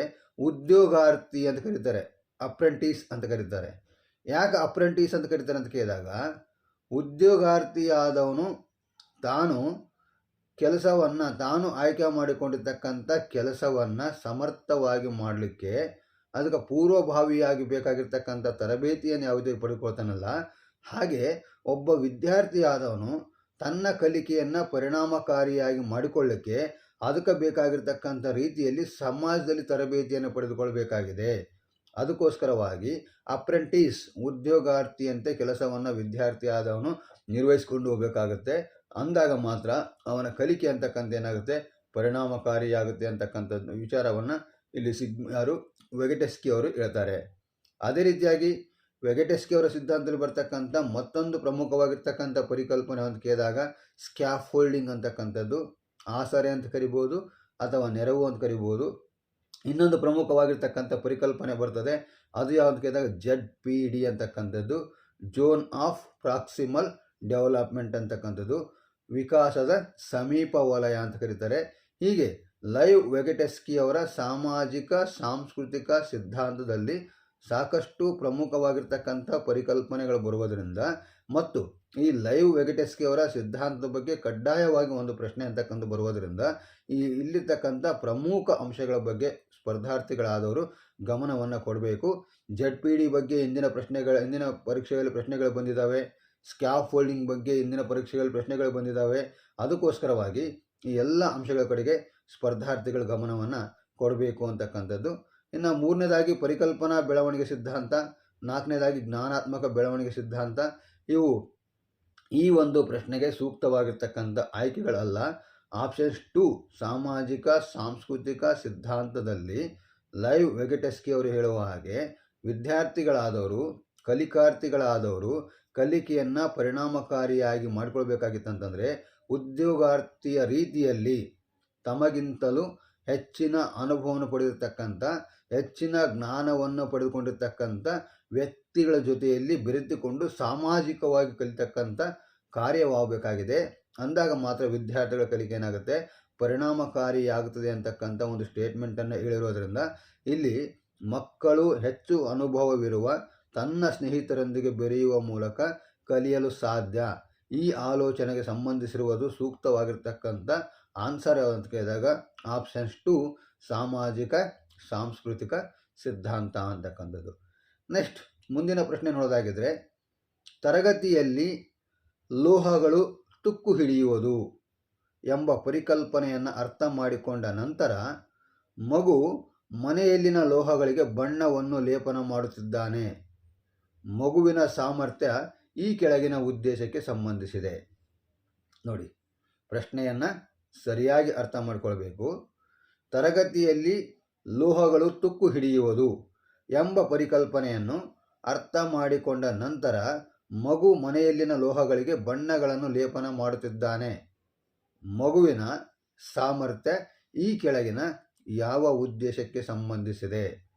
ಉದ್ಯೋಗಾರ್ಥಿ ಅಂತ ಕರೀತಾರೆ ಅಪ್ರೆಂಟಿಸ್ ಅಂತ ಕರೀತಾರೆ. ಯಾಕೆ ಅಪ್ರೆಂಟಿಸ್ ಅಂತ ಕರೀತಾರೆ ಅಂತ ಕೇಳಿದಾಗ ಉದ್ಯೋಗಾರ್ಥಿ ಆದವನು ತಾನು ಕೆಲಸವನ್ನು ತಾನು ಆಯ್ಕೆ ಮಾಡಿಕೊಂಡಿರ್ತಕ್ಕಂಥ ಕೆಲಸವನ್ನು ಸಮರ್ಥವಾಗಿ ಮಾಡಲಿಕ್ಕೆ ಅದಕ್ಕೆ ಪೂರ್ವಭಾವಿಯಾಗಿ ಬೇಕಾಗಿರ್ತಕ್ಕಂಥ ತರಬೇತಿಯನ್ನು ಯಾವುದೇ ಪಡ್ಕೊಳ್ತಾನಲ್ಲ. ಹಾಗೆ ಒಬ್ಬ ವಿದ್ಯಾರ್ಥಿಯಾದವನು ತನ್ನ ಕಲಿಕೆಯನ್ನು ಪರಿಣಾಮಕಾರಿಯಾಗಿ ಮಾಡಿಕೊಳ್ಳಿಕ್ಕೆ ಅದಕ್ಕೆ ಬೇಕಾಗಿರ್ತಕ್ಕಂಥ ರೀತಿಯಲ್ಲಿ ಸಮಾಜದಲ್ಲಿ ತರಬೇತಿಯನ್ನು ಪಡೆದುಕೊಳ್ಬೇಕಾಗಿದೆ. ಅದಕ್ಕೋಸ್ಕರವಾಗಿ ಅಪ್ರೆಂಟಿಸ್, ಉದ್ಯೋಗಾರ್ಥಿಯಂತೆ ಕೆಲಸವನ್ನು ವಿದ್ಯಾರ್ಥಿ ಆದವನು ನಿರ್ವಹಿಸ್ಕೊಂಡು ಹೋಗಬೇಕಾಗುತ್ತೆ. ಅಂದಾಗ ಮಾತ್ರ ಅವನ ಕಲಿಕೆ ಅಂತಕ್ಕಂಥ ಏನಾಗುತ್ತೆ? ಪರಿಣಾಮಕಾರಿಯಾಗುತ್ತೆ ಅಂತಕ್ಕಂಥದ್ದು ವಿಚಾರವನ್ನು ಇಲ್ಲಿ ಸಿಗ್ ಯಾರು ವೆಗೆಟೆಸ್ಕಿ ಅವರು ಹೇಳ್ತಾರೆ. ಅದೇ ರೀತಿಯಾಗಿ ವೆಗೆಟೆಸ್ಕಿ ಅವರ ಸಿದ್ಧಾಂತದಲ್ಲಿ ಬರ್ತಕ್ಕಂಥ ಮತ್ತೊಂದು ಪ್ರಮುಖವಾಗಿರ್ತಕ್ಕಂಥ ಪರಿಕಲ್ಪನೆ ಅಂತ ಕೇಳಿದಾಗ ಸ್ಕ್ಯಾಫೋಲ್ಡಿಂಗ್ ಅಂತಕ್ಕಂಥದ್ದು. ಆಸರೆ ಅಂತ ಕರಿಬೋದು ಅಥವಾ ನೆರವು ಅಂತ ಕರಿಬೋದು. ಇನ್ನೊಂದು ಪ್ರಮುಖವಾಗಿರ್ತಕ್ಕಂಥ ಪರಿಕಲ್ಪನೆ ಬರ್ತದೆ. ಅದು ಯಾವ್ದು ಕೇಳಿದಾಗ ಜೆಡ್ ಪಿ ಡಿ ಅಂತಕ್ಕಂಥದ್ದು. ಜೋನ್ ಆಫ್ ಪ್ರಾಕ್ಸಿಮಲ್ ಡೆವಲಪ್ಮೆಂಟ್ ಅಂತಕ್ಕಂಥದ್ದು. ವಿಕಾಸದ ಸಮೀಪ ವಲಯ ಅಂತ ಕರೀತಾರೆ. ಹೀಗೆ ಲೈವ್ ವೆಗೆಟೆಸ್ಕಿ ಅವರ ಸಾಮಾಜಿಕ, ಸಾಂಸ್ಕೃತಿಕ ಸಿದ್ಧಾಂತದಲ್ಲಿ ಸಾಕಷ್ಟು ಪ್ರಮುಖವಾಗಿರ್ತಕ್ಕಂಥ ಪರಿಕಲ್ಪನೆಗಳು ಬರುವುದರಿಂದ ಮತ್ತು ಈ ಲೈವ್ ವೆಗೆಟೆಸ್ಕಿ ಅವರ ಸಿದ್ಧಾಂತದ ಬಗ್ಗೆ ಕಡ್ಡಾಯವಾಗಿ ಒಂದು ಪ್ರಶ್ನೆ ಅಂತಕ್ಕಂಥ ಬರುವುದರಿಂದ ಈ ಇಲ್ಲಿರ್ತಕ್ಕಂಥ ಪ್ರಮುಖ ಅಂಶಗಳ ಬಗ್ಗೆ ಸ್ಪರ್ಧಾರ್ಥಿಗಳಾದವರು ಗಮನವನ್ನು ಕೊಡಬೇಕು. ಜಡ್ ಪಿ ಡಿ ಬಗ್ಗೆ ಇಂದಿನ ಪ್ರಶ್ನೆಗಳ, ಇಂದಿನ ಪರೀಕ್ಷೆಯಲ್ಲಿ ಪ್ರಶ್ನೆಗಳು ಬಂದಿದ್ದಾವೆ. ಸ್ಕ್ಯಾಫ್ ಫೋಲ್ಡಿಂಗ್ ಬಗ್ಗೆ ಇಂದಿನ ಪರೀಕ್ಷೆಗಳಲ್ಲಿ ಪ್ರಶ್ನೆಗಳು ಬಂದಿದ್ದಾವೆ. ಅದಕ್ಕೋಸ್ಕರವಾಗಿ ಈ ಎಲ್ಲ ಅಂಶಗಳ ಕಡೆಗೆ ಸ್ಪರ್ಧಾರ್ಥಿಗಳ ಗಮನವನ್ನು ಕೊಡಬೇಕು ಅಂತಕ್ಕಂಥದ್ದು. ಇನ್ನು ಮೂರನೇದಾಗಿ ಪರಿಕಲ್ಪನಾ ಬೆಳವಣಿಗೆ ಸಿದ್ಧಾಂತ, ನಾಲ್ಕನೇದಾಗಿ ಜ್ಞಾನಾತ್ಮಕ ಬೆಳವಣಿಗೆ ಸಿದ್ಧಾಂತ. ಇವು ಈ ಒಂದು ಪ್ರಶ್ನೆಗೆ ಸೂಕ್ತವಾಗಿರ್ತಕ್ಕಂಥ ಆಯ್ಕೆಗಳಲ್ಲ. ಆಪ್ಷನ್ಸ್ ಟು ಸಾಮಾಜಿಕ, ಸಾಂಸ್ಕೃತಿಕ ಸಿದ್ಧಾಂತದಲ್ಲಿ ಲೈವ್ ವೆಗೆಟಸ್ಕಿ ಅವರು ಹೇಳುವ ಹಾಗೆ, ವಿದ್ಯಾರ್ಥಿಗಳಾದವರು ಕಲಿಕಾರ್ಥಿಗಳಾದವರು ಕಲಿಕೆಯನ್ನು ಪರಿಣಾಮಕಾರಿಯಾಗಿ ಮಾಡಿಕೊಳ್ಬೇಕಾಗಿತ್ತಂತಂದರೆ ಉದ್ಯೋಗಾರ್ಥಿಯ ರೀತಿಯಲ್ಲಿ ತಮಗಿಂತಲೂ ಹೆಚ್ಚಿನ ಅನುಭವವನ್ನು ಪಡೆದಿರ್ತಕ್ಕಂಥ, ಹೆಚ್ಚಿನ ಜ್ಞಾನವನ್ನು ಪಡೆದುಕೊಂಡಿರ್ತಕ್ಕಂಥ ವ್ಯಕ್ತಿಗಳ ಜೊತೆಯಲ್ಲಿ ಬೆರೆತುಕೊಂಡು ಸಾಮಾಜಿಕವಾಗಿ ಕಲಿತಕ್ಕಂಥ ಕಾರ್ಯವಾಗಬೇಕಾಗಿದೆ. ಅಂದಾಗ ಮಾತ್ರ ವಿದ್ಯಾರ್ಥಿಗಳ ಕಲಿಕೆ ಏನಾಗುತ್ತೆ? ಪರಿಣಾಮಕಾರಿಯಾಗುತ್ತದೆ ಅಂತಕ್ಕಂಥ ಒಂದು ಸ್ಟೇಟ್ಮೆಂಟನ್ನು ಹೇಳಿರೋದ್ರಿಂದ ಇಲ್ಲಿ ಮಕ್ಕಳು ಹೆಚ್ಚು ಅನುಭವವಿರುವ ತನ್ನ ಸ್ನೇಹಿತರೊಂದಿಗೆ ಬೆರೆಯುವ ಮೂಲಕ ಕಲಿಯಲು ಸಾಧ್ಯ. ಈ ಆಲೋಚನೆಗೆ ಸಂಬಂಧಿಸಿರುವುದು ಸೂಕ್ತವಾಗಿರ್ತಕ್ಕಂಥ ಆನ್ಸರ್ ಅಂತ ಕೇಳಿದಾಗ ಆಪ್ಷನ್ಸ್ ಟು ಸಾಮಾಜಿಕ, ಸಾಂಸ್ಕೃತಿಕ ಸಿದ್ಧಾಂತ ಅಂತಕ್ಕಂಥದ್ದು. ನೆಕ್ಸ್ಟ್ ಮುಂದಿನ ಪ್ರಶ್ನೆ ನೋಡೋದಾಗಿದ್ದರೆ ತರಗತಿಯಲ್ಲಿ ಲೋಹಗಳು ತುಕ್ಕು ಹಿಡಿಯುವುದು ಎಂಬ ಪರಿಕಲ್ಪನೆಯನ್ನು ಅರ್ಥ ಮಾಡಿಕೊಂಡ ನಂತರ ಮಗು ಮನೆಯಲ್ಲಿನ ಲೋಹಗಳಿಗೆ ಬಣ್ಣವನ್ನು ಲೇಪನ ಮಾಡುತ್ತಿದ್ದಾನೆ. ಮಗುವಿನ ಸಾಮರ್ಥ್ಯ ಈ ಕೆಳಗಿನ ಉದ್ದೇಶಕ್ಕೆ ಸಂಬಂಧಿಸಿದೆ. ನೋಡಿ, ಪ್ರಶ್ನೆಯನ್ನು ಸರಿಯಾಗಿ ಅರ್ಥ ಮಾಡಿಕೊಳ್ಬೇಕು. ತರಗತಿಯಲ್ಲಿ ಲೋಹಗಳು ತುಕ್ಕು ಹಿಡಿಯುವುದು ಎಂಬ ಪರಿಕಲ್ಪನೆಯನ್ನು ಅರ್ಥ ಮಾಡಿಕೊಂಡ ನಂತರ ಮಗು ಮನೆಯಲ್ಲಿನ ಲೋಹಗಳಿಗೆ ಬಣ್ಣಗಳನ್ನು ಲೇಪನ ಮಾಡುತ್ತಿದ್ದಾನೆ. ಮಗುವಿನ ಸಾಮರ್ಥ್ಯ ಈ ಕೆಳಗಿನ ಯಾವ ಉದ್ದೇಶಕ್ಕೆ ಸಂಬಂಧಿಸಿದೆ?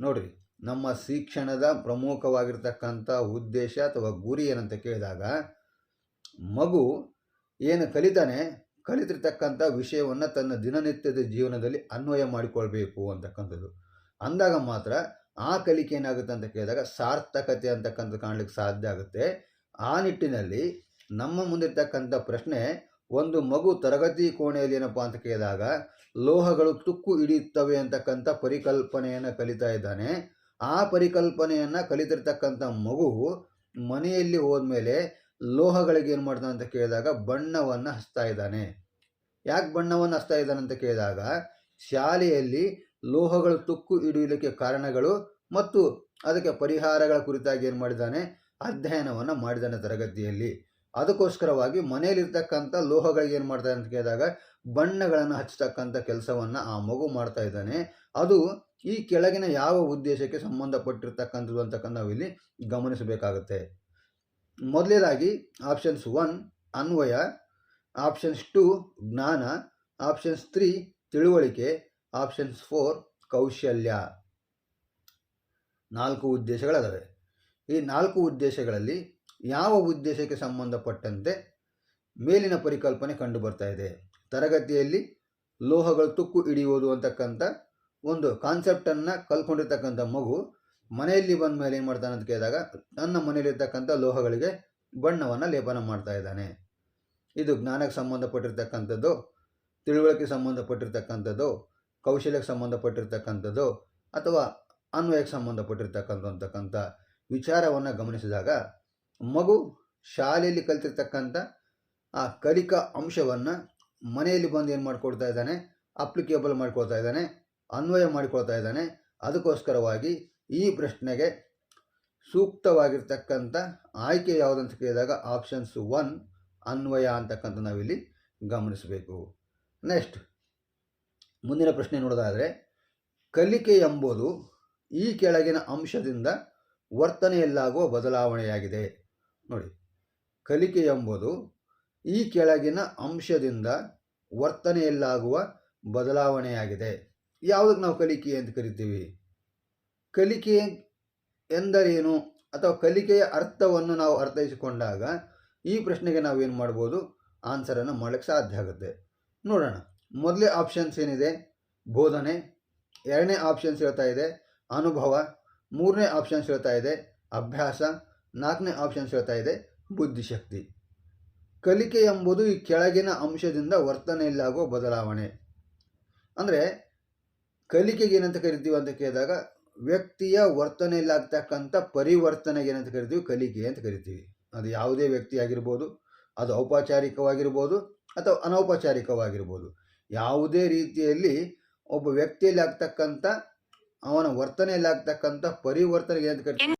ನೋಡ್ರಿ ನಮ್ಮ ಶಿಕ್ಷಣದ ಪ್ರಮುಖವಾಗಿರ್ತಕ್ಕಂಥ ಉದ್ದೇಶ ಅಥವಾ ಗುರಿ ಏನಂತ ಕೇಳಿದಾಗ, ಮಗು ಏನು ಕಲಿತಾನೆ, ಕಲಿತಿರ್ತಕ್ಕಂಥ ವಿಷಯವನ್ನು ತನ್ನ ದಿನನಿತ್ಯದ ಜೀವನದಲ್ಲಿ ಅನ್ವಯ ಮಾಡಿಕೊಳ್ಬೇಕು ಅಂತಕ್ಕಂಥದ್ದು. ಅಂದಾಗ ಮಾತ್ರ ಆ ಕಲಿಕೆ ಏನಾಗುತ್ತೆ ಅಂತ ಕೇಳಿದಾಗ ಸಾರ್ಥಕತೆ ಅಂತಕ್ಕಂಥ ಕಾಣಲಿಕ್ಕೆ ಸಾಧ್ಯ ಆಗುತ್ತೆ. ಆ ನಿಟ್ಟಿನಲ್ಲಿ ನಮ್ಮ ಮುಂದಿರ್ತಕ್ಕಂಥ ಪ್ರಶ್ನೆ, ಒಂದು ಮಗು ತರಗತಿ ಕೋಣೆಯಲ್ಲಿ ಏನಪ್ಪ ಅಂತ ಕೇಳಿದಾಗ, ಲೋಹಗಳು ತುಕ್ಕು ಹಿಡಿಯುತ್ತವೆ ಅಂತಕ್ಕಂಥ ಪರಿಕಲ್ಪನೆಯನ್ನು ಕಲಿತಾ ಇದ್ದಾನೆ. ಆ ಪರಿಕಲ್ಪನೆಯನ್ನು ಕಲಿತಿರ್ತಕ್ಕಂಥ ಮಗು ಮನೆಯಲ್ಲಿ ಹೋದ್ಮೇಲೆ ಲೋಹಗಳಿಗೆ ಏನು ಮಾಡ್ತಾನೆ ಅಂತ ಕೇಳಿದಾಗ ಬಣ್ಣವನ್ನು ಹಚ್ತಾ ಇದ್ದಾನೆ. ಯಾಕೆ ಬಣ್ಣವನ್ನು ಹಚ್ತಾ ಇದ್ದಾನೆ ಅಂತ ಕೇಳಿದಾಗ ಶಾಲೆಯಲ್ಲಿ ಲೋಹಗಳು ತುಕ್ಕು ಹಿಡಿಯಲಿಕ್ಕೆ ಕಾರಣಗಳು ಮತ್ತು ಅದಕ್ಕೆ ಪರಿಹಾರಗಳ ಕುರಿತಾಗಿ ಏನು ಮಾಡಿದ್ದಾನೆ ಅಧ್ಯಯನವನ್ನು ಮಾಡಿದ್ದಾನೆ ತರಗತಿಯಲ್ಲಿ. ಅದಕ್ಕೋಸ್ಕರವಾಗಿ ಮನೆಯಲ್ಲಿರ್ತಕ್ಕಂಥ ಲೋಹಗಳಿಗೆ ಏನು ಮಾಡ್ತಾನೆ ಅಂತ ಕೇಳಿದಾಗ ಬಣ್ಣಗಳನ್ನು ಹಚ್ಚತಕ್ಕಂಥ ಕೆಲಸವನ್ನು ಆ ಮಗು ಮಾಡ್ತಾ ಇದ್ದಾನೆ. ಅದು ಈ ಕೆಳಗಿನ ಯಾವ ಉದ್ದೇಶಕ್ಕೆ ಸಂಬಂಧಪಟ್ಟಿರ್ತಕ್ಕಂಥದ್ದು ಅಂತಕ್ಕಂಥ ನಾವಿಲ್ಲಿ ಗಮನಿಸಬೇಕಾಗುತ್ತೆ. ಮೊದಲನೇದಾಗಿ ಆಪ್ಷನ್ಸ್ ಒನ್ ಅನ್ವಯ ಆಪ್ಷನ್ಸ್ ಟು ಜ್ಞಾನ ಆಪ್ಷನ್ಸ್ ತ್ರೀ ತಿಳುವಳಿಕೆ ಆಪ್ಷನ್ಸ್ ಫೋರ್ ಕೌಶಲ್ಯ. ನಾಲ್ಕು ಉದ್ದೇಶಗಳದಾವೆ. ಈ ನಾಲ್ಕು ಉದ್ದೇಶಗಳಲ್ಲಿ ಯಾವ ಉದ್ದೇಶಕ್ಕೆ ಸಂಬಂಧಪಟ್ಟಂತೆ ಮೇಲಿನ ಪರಿಕಲ್ಪನೆ ಕಂಡು ಬರ್ತಾ ಇದೆ. ತರಗತಿಯಲ್ಲಿ ಲೋಹಗಳು ತುಕ್ಕು ಹಿಡಿಯುವುದು ಅಂತಕ್ಕಂಥ ಒಂದು ಕಾನ್ಸೆಪ್ಟನ್ನು ಕಲ್ಕೊಂಡಿರ್ತಕ್ಕಂಥ ಮಗು ಮನೆಯಲ್ಲಿ ಬಂದ ಮೇಲೆ ಏನು ಮಾಡ್ತಾನೆ ಅಂತ ಕೇಳಿದಾಗ ತನ್ನ ಮನೆಯಲ್ಲಿರ್ತಕ್ಕಂಥ ಲೋಹಗಳಿಗೆ ಬಣ್ಣವನ್ನು ಲೇಪನ ಮಾಡ್ತಾ ಇದ್ದಾನೆ. ಇದು ಜ್ಞಾನಕ್ಕೆ ಸಂಬಂಧಪಟ್ಟಿರ್ತಕ್ಕಂಥದ್ದು, ತಿಳುವಳಿಕೆ ಸಂಬಂಧಪಟ್ಟಿರ್ತಕ್ಕಂಥದ್ದು, ಕೌಶಲ್ಯಕ್ಕೆ ಸಂಬಂಧಪಟ್ಟಿರ್ತಕ್ಕಂಥದ್ದು ಅಥವಾ ಅನ್ವಯಕ್ಕೆ ಸಂಬಂಧಪಟ್ಟಿರ್ತಕ್ಕಂಥ ವಿಚಾರವನ್ನು ಗಮನಿಸಿದಾಗ ಮಗು ಶಾಲೆಯಲ್ಲಿ ಕಲಿತಿರ್ತಕ್ಕಂಥ ಆ ಕಲಿಕಾ ಅಂಶವನ್ನು ಮನೆಯಲ್ಲಿ ಬಂದು ಏನು ಮಾಡ್ಕೊಡ್ತಾ ಇದ್ದಾನೆ ಅಪ್ಲಿಕೇಬಲ್ ಮಾಡ್ಕೊಳ್ತಾ ಇದ್ದಾನೆ ಅನ್ವಯ ಮಾಡಿಕೊಳ್ತಾ ಇದ್ದಾನೆ. ಅದಕ್ಕೋಸ್ಕರವಾಗಿ ಈ ಪ್ರಶ್ನೆಗೆ ಸೂಕ್ತವಾಗಿರ್ತಕ್ಕಂಥ ಆಯ್ಕೆ ಯಾವುದಂತ ಕೇಳಿದಾಗ ಆಪ್ಷನ್ಸ್ ಒನ್ ಅನ್ವಯ ಅಂತಕ್ಕಂಥ ನಾವಿಲ್ಲಿ ಗಮನಿಸಬೇಕು. ನೆಕ್ಸ್ಟ್ ಮುಂದಿನ ಪ್ರಶ್ನೆ ನೋಡೋದಾದರೆ, ಕಲಿಕೆ ಎಂಬುದು ಈ ಕೆಳಗಿನ ಅಂಶದಿಂದ ವರ್ತನೆಯಲ್ಲಾಗುವ ಬದಲಾವಣೆಯಾಗಿದೆ. ನೋಡಿ, ಕಲಿಕೆ ಎಂಬುದು ಈ ಕೆಳಗಿನ ಅಂಶದಿಂದ ವರ್ತನೆಯಲ್ಲಾಗುವ ಬದಲಾವಣೆಯಾಗಿದೆ. ಯಾವುದಕ್ಕೆ ನಾವು ಕಲಿಕೆ ಅಂತ ಕರಿತೀವಿ? ಕಲಿಕೆ ಎಂದರೇನು? ಅಥವಾ ಕಲಿಕೆಯ ಅರ್ಥವನ್ನು ನಾವು ಅರ್ಥೈಸಿಕೊಂಡಾಗ ಈ ಪ್ರಶ್ನೆಗೆ ನಾವು ಏನು ಮಾಡ್ಬೋದು? ಆನ್ಸರನ್ನು ಮಾಡಲಿಕ್ಕೆ ಸಾಧ್ಯ ಆಗುತ್ತೆ. ನೋಡೋಣ. ಮೊದಲೇ ಆಪ್ಷನ್ಸ್ ಏನಿದೆ? ಬೋಧನೆ. ಎರಡನೇ ಆಪ್ಷನ್ಸ್ ಹೇಳ್ತಾ ಇದೆ. ಅನುಭವ. ಮೂರನೇ ಆಪ್ಷನ್ಸ್ ಹೇಳ್ತಾ ಇದೆ. ಅಭ್ಯಾಸ. ನಾಲ್ಕನೇ ಆಪ್ಷನ್ಸ್ ಹೇಳ್ತಾ ಇದೆ. ಬುದ್ಧಿಶಕ್ತಿ. ಕಲಿಕೆ ಎಂಬುದು ಈ ಕೆಳಗಿನ ಅಂಶದಿಂದ ವರ್ತನೆಯಲ್ಲಾಗುವ ಬದಲಾವಣೆ. ಅಂದರೆ ಕಲಿಕೆಗೆ ಏನಂತ ಕರಿತೀವಿ ಅಂತ ಕೇಳಿದಾಗ ವ್ಯಕ್ತಿಯ ವರ್ತನೆಯಲ್ಲಿ ಆಗ್ತಕ್ಕಂಥ ಪರಿವರ್ತನೆಗೆ ಏನಂತ ಕರಿತೀವಿ? ಕಲಿಕೆ ಅಂತ ಕರಿತೀವಿ. ಅದು ಯಾವುದೇ ವ್ಯಕ್ತಿ ಆಗಿರ್ಬೋದು ಅದು ಔಪಚಾರಿಕವಾಗಿರ್ಬೋದು ಅಥವಾ ಅನೌಪಚಾರಿಕವಾಗಿರ್ಬೋದು. ಯಾವುದೇ ರೀತಿಯಲ್ಲಿ ಒಬ್ಬ ವ್ಯಕ್ತಿಯಲ್ಲಿ ಆಗ್ತಕ್ಕಂಥ ಅವನ ವರ್ತನೆಯಲ್ಲಿ ಆಗ್ತಕ್ಕಂಥ ಪರಿವರ್ತನೆಗೆ ಏನಂತ ಕರಿತೀವಿ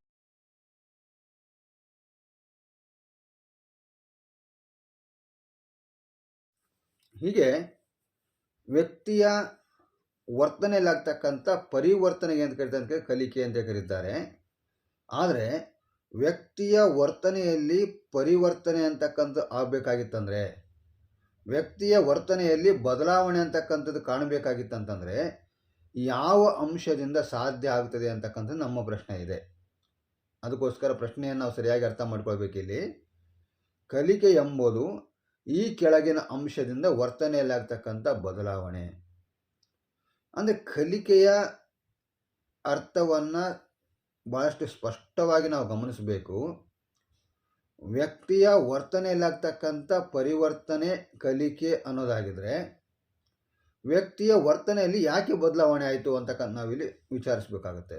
ಹೀಗೆ ವ್ಯಕ್ತಿಯ ವರ್ತನೆಯಲ್ಲಾಗ್ತಕ್ಕಂಥ ಪರಿವರ್ತನೆಗೆ ಅಂತ ಕರೀತಾರೆ ಕಲಿಕೆ ಅಂತ ಕರೀತಾರೆ. ಆದರೆ ವ್ಯಕ್ತಿಯ ವರ್ತನೆಯಲ್ಲಿ ಪರಿವರ್ತನೆ ಅಂತಕ್ಕಂಥ ಆಗಬೇಕಾಗಿತ್ತಂದರೆ, ವ್ಯಕ್ತಿಯ ವರ್ತನೆಯಲ್ಲಿ ಬದಲಾವಣೆ ಅಂತಕ್ಕಂಥದ್ದು ಕಾಣಬೇಕಾಗಿತ್ತಂತಂದರೆ, ಯಾವ ಅಂಶದಿಂದ ಸಾಧ್ಯ ಆಗ್ತದೆ ಅಂತಕ್ಕಂಥದ್ದು ನಮ್ಮ ಪ್ರಶ್ನೆ ಇದೆ. ಅದಕ್ಕೋಸ್ಕರ ಪ್ರಶ್ನೆಯನ್ನು ನಾವು ಸರಿಯಾಗಿ ಅರ್ಥ ಮಾಡ್ಕೊಳ್ಬೇಕಿಲ್ಲಿ ಕಲಿಕೆ ಎಂಬುದು ಈ ಕೆಳಗಿನ ಅಂಶದಿಂದ ವರ್ತನೆಯಲ್ಲಾಗ್ತಕ್ಕಂಥ ಬದಲಾವಣೆ. ಅಂದರೆ ಕಲಿಕೆಯ ಅರ್ಥವನ್ನು ಭಾಳಷ್ಟು ಸ್ಪಷ್ಟವಾಗಿ ನಾವು ಗಮನಿಸಬೇಕು. ವ್ಯಕ್ತಿಯ ವರ್ತನೆಯಲ್ಲಾಗ್ತಕ್ಕಂಥ ಪರಿವರ್ತನೆ, ಕಲಿಕೆ ಅನ್ನೋದಾಗಿದ್ರೆ ವ್ಯಕ್ತಿಯ ವರ್ತನೆಯಲ್ಲಿ ಯಾಕೆ ಬದಲಾವಣೆ ಆಯಿತು ಅಂತಕ್ಕಂಥ ನಾವಿಲ್ಲಿ ವಿಚಾರಿಸಬೇಕಾಗತ್ತೆ.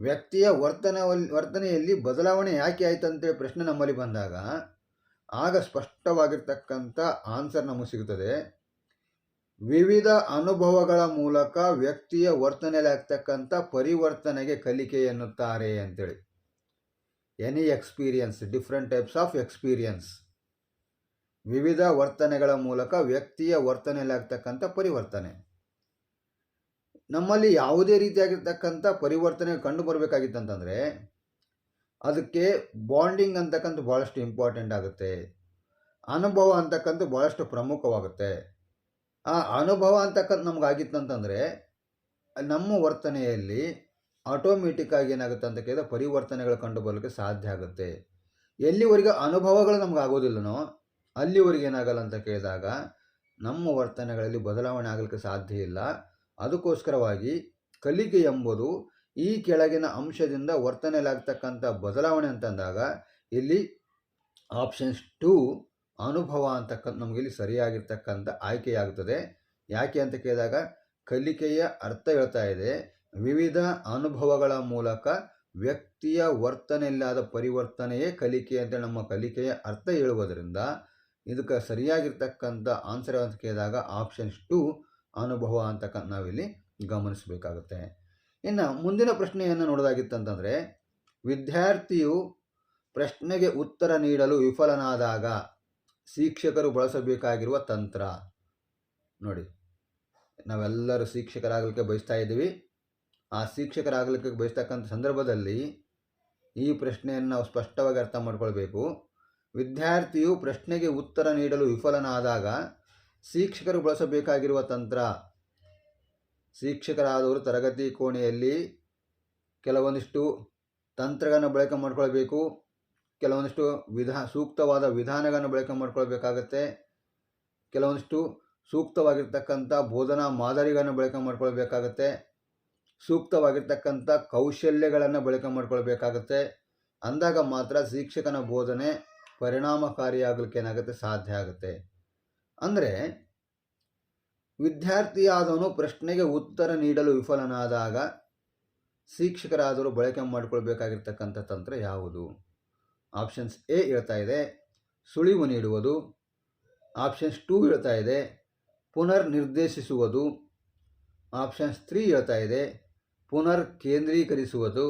ವ್ಯಕ್ತಿಯ ವರ್ತನೆ ವರ್ತನೆಯಲ್ಲಿ ಬದಲಾವಣೆ ಯಾಕೆ ಆಯಿತು ಅಂತೇಳಿ ಪ್ರಶ್ನೆ ನಮ್ಮಲ್ಲಿ ಬಂದಾಗ ಆಗ ಸ್ಪಷ್ಟವಾಗಿರ್ತಕ್ಕಂಥ ಆನ್ಸರ್ ನಮಗೆ ಸಿಗುತ್ತದೆ ವಿವಿಧ ಅನುಭವಗಳ ಮೂಲಕ ವ್ಯಕ್ತಿಯ ವರ್ತನೆಯಲ್ಲಿ ಆಗ್ತಕ್ಕಂಥ ಪರಿವರ್ತನೆಗೆ ಕಲಿಕೆ ಎನ್ನುತ್ತಾರೆ ಅಂತೇಳಿ. Any experience different types of experience ವಿವಿಧ ವರ್ತನೆಗಳ ಮೂಲಕ ವ್ಯಕ್ತಿಯ ವರ್ತನೆಯಲ್ಲಿ ಆಗ್ತಕ್ಕಂಥ ಪರಿವರ್ತನೆ. ನಮ್ಮಲ್ಲಿ ಯಾವುದೇ ರೀತಿಯಾಗಿರ್ತಕ್ಕಂಥ ಪರಿವರ್ತನೆ ಕಂಡು ಬರಬೇಕಾಗಿತ್ತಂತಂದರೆ, ಅದಕ್ಕೆ ಬಾಂಡಿಂಗ್ ಅಂತಕ್ಕಂಥ ಭಾಳಷ್ಟು ಇಂಪಾರ್ಟೆಂಟ್ ಆಗುತ್ತೆ. ಅನುಭವ ಅಂತಕ್ಕಂಥ ಭಾಳಷ್ಟು ಪ್ರಮುಖವಾಗುತ್ತೆ. ಆ ಅನುಭವ ಅಂತಕ್ಕಂಥ ನಮ್ಗೆ ಆಗಿತ್ತಂತಂದರೆ ನಮ್ಮ ವರ್ತನೆಯಲ್ಲಿ ಆಟೋಮೆಟಿಕ್ಕಾಗಿ ಏನಾಗುತ್ತೆ ಅಂತ ಕೇಳಿದ್ರೆ ಪರಿವರ್ತನೆಗಳು ಕಂಡು ಬರಲಿಕ್ಕೆ ಸಾಧ್ಯ ಆಗುತ್ತೆ. ಎಲ್ಲಿವರೆಗೆ ಅನುಭವಗಳು ನಮ್ಗೆ ಆಗೋದಿಲ್ಲನೋ ಅಲ್ಲಿವರೆಗೆ ಏನಾಗಲ್ಲ ಅಂತ ಕೇಳಿದಾಗ ನಮ್ಮ ವರ್ತನೆಗಳಲ್ಲಿ ಬದಲಾವಣೆ ಆಗಲಿಕ್ಕೆ ಸಾಧ್ಯ ಇಲ್ಲ. ಅದಕ್ಕೋಸ್ಕರವಾಗಿ ಕಲಿಕೆ ಎಂಬುದು ಈ ಕೆಳಗಿನ ಅಂಶದಿಂದ ವರ್ತನೆಯಲ್ಲಾಗ್ತಕ್ಕಂಥ ಬದಲಾವಣೆ ಅಂತಂದಾಗ ಇಲ್ಲಿ ಆಪ್ಷನ್ಸ್ ಟೂ ಅನುಭವ ಅಂತಕ್ಕಂಥ ನಮಗೆ ಇಲ್ಲಿ ಸರಿಯಾಗಿರ್ತಕ್ಕಂಥ ಆಯ್ಕೆಯಾಗುತ್ತದೆ ಯಾಕೆ ಅಂತ ಕೇಳಿದಾಗ, ಕಲಿಕೆಯ ಅರ್ಥ ಹೇಳ್ತಾ ಇದೆ. ವಿವಿಧ ಅನುಭವಗಳ ಮೂಲಕ ವ್ಯಕ್ತಿಯ ವರ್ತನೆಯಲ್ಲಾದ ಪರಿವರ್ತನೆಯೇ ಕಲಿಕೆ ಅಂತ ನಮ್ಮ ಕಲಿಕೆಯ ಅರ್ಥ ಹೇಳುವುದರಿಂದ, ಇದಕ್ಕೆ ಸರಿಯಾಗಿರ್ತಕ್ಕಂಥ ಆನ್ಸರ್ ಅಂತ ಕೇಳಿದಾಗ ಆಪ್ಷನ್ಸ್ ಟು ಅನುಭವ ಅಂತಕ್ಕಂಥ ನಾವಿಲ್ಲಿ ಗಮನಿಸಬೇಕಾಗುತ್ತೆ. ಇನ್ನು ಮುಂದಿನ ಪ್ರಶ್ನೆಯನ್ನು ನೋಡೋದಾಗಿತ್ತಂತಂದರೆ, ವಿದ್ಯಾರ್ಥಿಯು ಪ್ರಶ್ನೆಗೆ ಉತ್ತರ ನೀಡಲು ವಿಫಲನಾದಾಗ ಶಿಕ್ಷಕರು ಬಳಸಬೇಕಾಗಿರುವ ತಂತ್ರ. ನೋಡಿ, ನಾವೆಲ್ಲರೂ ಶಿಕ್ಷಕರಾಗಲಿಕ್ಕೆ ಬಯಸ್ತಾ ಇದ್ದೀವಿ. ಆ ಶಿಕ್ಷಕರಾಗಲಿಕ್ಕೆ ಬಯಸ್ತಕ್ಕಂಥ ಸಂದರ್ಭದಲ್ಲಿ ಈ ಪ್ರಶ್ನೆಯನ್ನು ನಾವು ಸ್ಪಷ್ಟವಾಗಿ ಅರ್ಥ ಮಾಡಿಕೊಳ್ಬೇಕು. ವಿದ್ಯಾರ್ಥಿಯು ಪ್ರಶ್ನೆಗೆ ಉತ್ತರ ನೀಡಲು ವಿಫಲನಾದಾಗ ಶಿಕ್ಷಕರು ಬಳಸಬೇಕಾಗಿರುವ ತಂತ್ರ. ಶಿಕ್ಷಕರಾದವರು ತರಗತಿ ಕೋಣೆಯಲ್ಲಿ ಕೆಲವೊಂದಿಷ್ಟು ತಂತ್ರಗಳನ್ನು ಬಳಕೆ ಮಾಡ್ಕೊಳ್ಬೇಕು. ಕೆಲವೊಂದಿಷ್ಟು ವಿಧ, ಸೂಕ್ತವಾದ ವಿಧಾನಗಳನ್ನು ಬಳಕೆ ಮಾಡ್ಕೊಳ್ಬೇಕಾಗತ್ತೆ. ಕೆಲವೊಂದಿಷ್ಟು ಸೂಕ್ತವಾಗಿರ್ತಕ್ಕಂಥ ಬೋಧನಾ ಮಾದರಿಗಳನ್ನು ಬಳಕೆ ಮಾಡಿಕೊಳ್ಬೇಕಾಗತ್ತೆ. ಸೂಕ್ತವಾಗಿರ್ತಕ್ಕಂಥ ಕೌಶಲ್ಯಗಳನ್ನು ಬಳಕೆ ಮಾಡ್ಕೊಳ್ಬೇಕಾಗತ್ತೆ. ಅಂದಾಗ ಮಾತ್ರ ಶಿಕ್ಷಕನ ಬೋಧನೆ ಪರಿಣಾಮಕಾರಿಯಾಗಲಿಕ್ಕೆ ಏನಾಗುತ್ತೆ ಸಾಧ್ಯ ಆಗುತ್ತೆ. ಅಂದರೆ ವಿದ್ಯಾರ್ಥಿಯಾದವನು ಪ್ರಶ್ನೆಗೆ ಉತ್ತರ ನೀಡಲು ವಿಫಲನಾದಾಗ ಶಿಕ್ಷಕರಾದರೂ ಬಳಕೆ ಮಾಡಿಕೊಳ್ಬೇಕಾಗಿರ್ತಕ್ಕಂಥ ತಂತ್ರ ಯಾವುದು? ಆಪ್ಷನ್ಸ್ ಎ ಹೇಳ್ತಾ ಇದೆ, ಸುಳಿವು ನೀಡುವುದು. ಆಪ್ಷನ್ಸ್ ಟೂ ಹೇಳ್ತಾ ಇದೆ ಪುನರ್ ನಿರ್ದೇಶಿಸುವುದು ಆಪ್ಷನ್ಸ್ ತ್ರೀ ಹೇಳ್ತಾ ಇದೆ ಪುನರ್ ಕೇಂದ್ರೀಕರಿಸುವುದು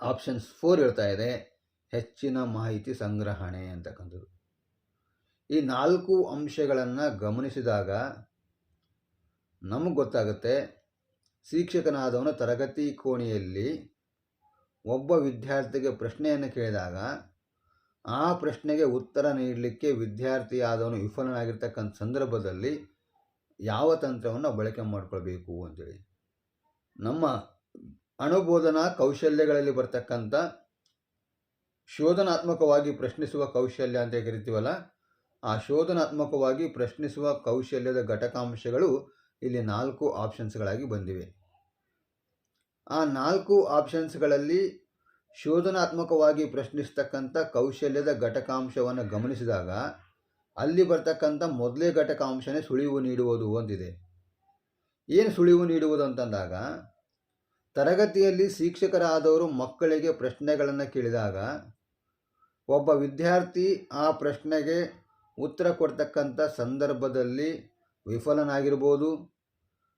ಆಪ್ಷನ್ಸ್ ಫೋರ್ ಹೇಳ್ತಾ ಇದೆ, ಹೆಚ್ಚಿನ ಮಾಹಿತಿ ಸಂಗ್ರಹಣೆ ಅಂತಕ್ಕಂಥದ್ದು. ಈ ನಾಲ್ಕು ಅಂಶಗಳನ್ನು ಗಮನಿಸಿದಾಗ ನಮಗೆ ಗೊತ್ತಾಗುತ್ತೆ, ಶಿಕ್ಷಕನಾದವನು ತರಗತಿ ಕೋಣೆಯಲ್ಲಿ ಒಬ್ಬ ವಿದ್ಯಾರ್ಥಿಗೆ ಪ್ರಶ್ನೆಯನ್ನು ಕೇಳಿದಾಗ, ಆ ಪ್ರಶ್ನೆಗೆ ಉತ್ತರ ನೀಡಲಿಕ್ಕೆ ವಿದ್ಯಾರ್ಥಿಯಾದವನು ವಿಫಲನಾಗಿರ್ತಕ್ಕಂಥ ಸಂದರ್ಭದಲ್ಲಿ ಯಾವ ತಂತ್ರವನ್ನು ಬಳಕೆ ಮಾಡಿಕೊಳ್ಬೇಕು ಅಂತೇಳಿ. ನಮ್ಮ ಅನುಬೋಧನಾ ಕೌಶಲ್ಯಗಳಲ್ಲಿ ಬರ್ತಕ್ಕಂಥ ಶೋಧನಾತ್ಮಕವಾಗಿ ಪ್ರಶ್ನಿಸುವ ಕೌಶಲ್ಯ ಅಂತ ಕರಿತೀವಲ್ಲ, ಆ ಶೋಧನಾತ್ಮಕವಾಗಿ ಪ್ರಶ್ನಿಸುವ ಕೌಶಲ್ಯದ ಘಟಕಾಂಶಗಳು ಇಲ್ಲಿ ನಾಲ್ಕು ಆಪ್ಷನ್ಸ್ಗಳಾಗಿ ಬಂದಿವೆ. ಆ ನಾಲ್ಕು ಆಪ್ಷನ್ಸ್ಗಳಲ್ಲಿ ಶೋಧನಾತ್ಮಕವಾಗಿ ಪ್ರಶ್ನಿಸ್ತಕ್ಕಂಥ ಕೌಶಲ್ಯದ ಘಟಕಾಂಶವನ್ನು ಗಮನಿಸಿದಾಗ ಅಲ್ಲಿ ಬರ್ತಕ್ಕಂಥ ಮೊದಲೇ ಘಟಕಾಂಶನೇ ಸುಳಿವು ನೀಡುವುದು ಒಂದಿದೆ ಏನು ಸುಳಿವು ನೀಡುವುದು ಅಂತಂದಾಗ, ತರಗತಿಯಲ್ಲಿ ಶಿಕ್ಷಕರಾದವರು ಮಕ್ಕಳಿಗೆ ಪ್ರಶ್ನೆಗಳನ್ನು ಕೇಳಿದಾಗ, ಒಬ್ಬ ವಿದ್ಯಾರ್ಥಿ ಆ ಪ್ರಶ್ನೆಗೆ ಉತ್ತರ ಕೊಡ್ತಕ್ಕಂಥ ಸಂದರ್ಭದಲ್ಲಿ ವಿಫಲನಾಗಿರ್ಬೋದು,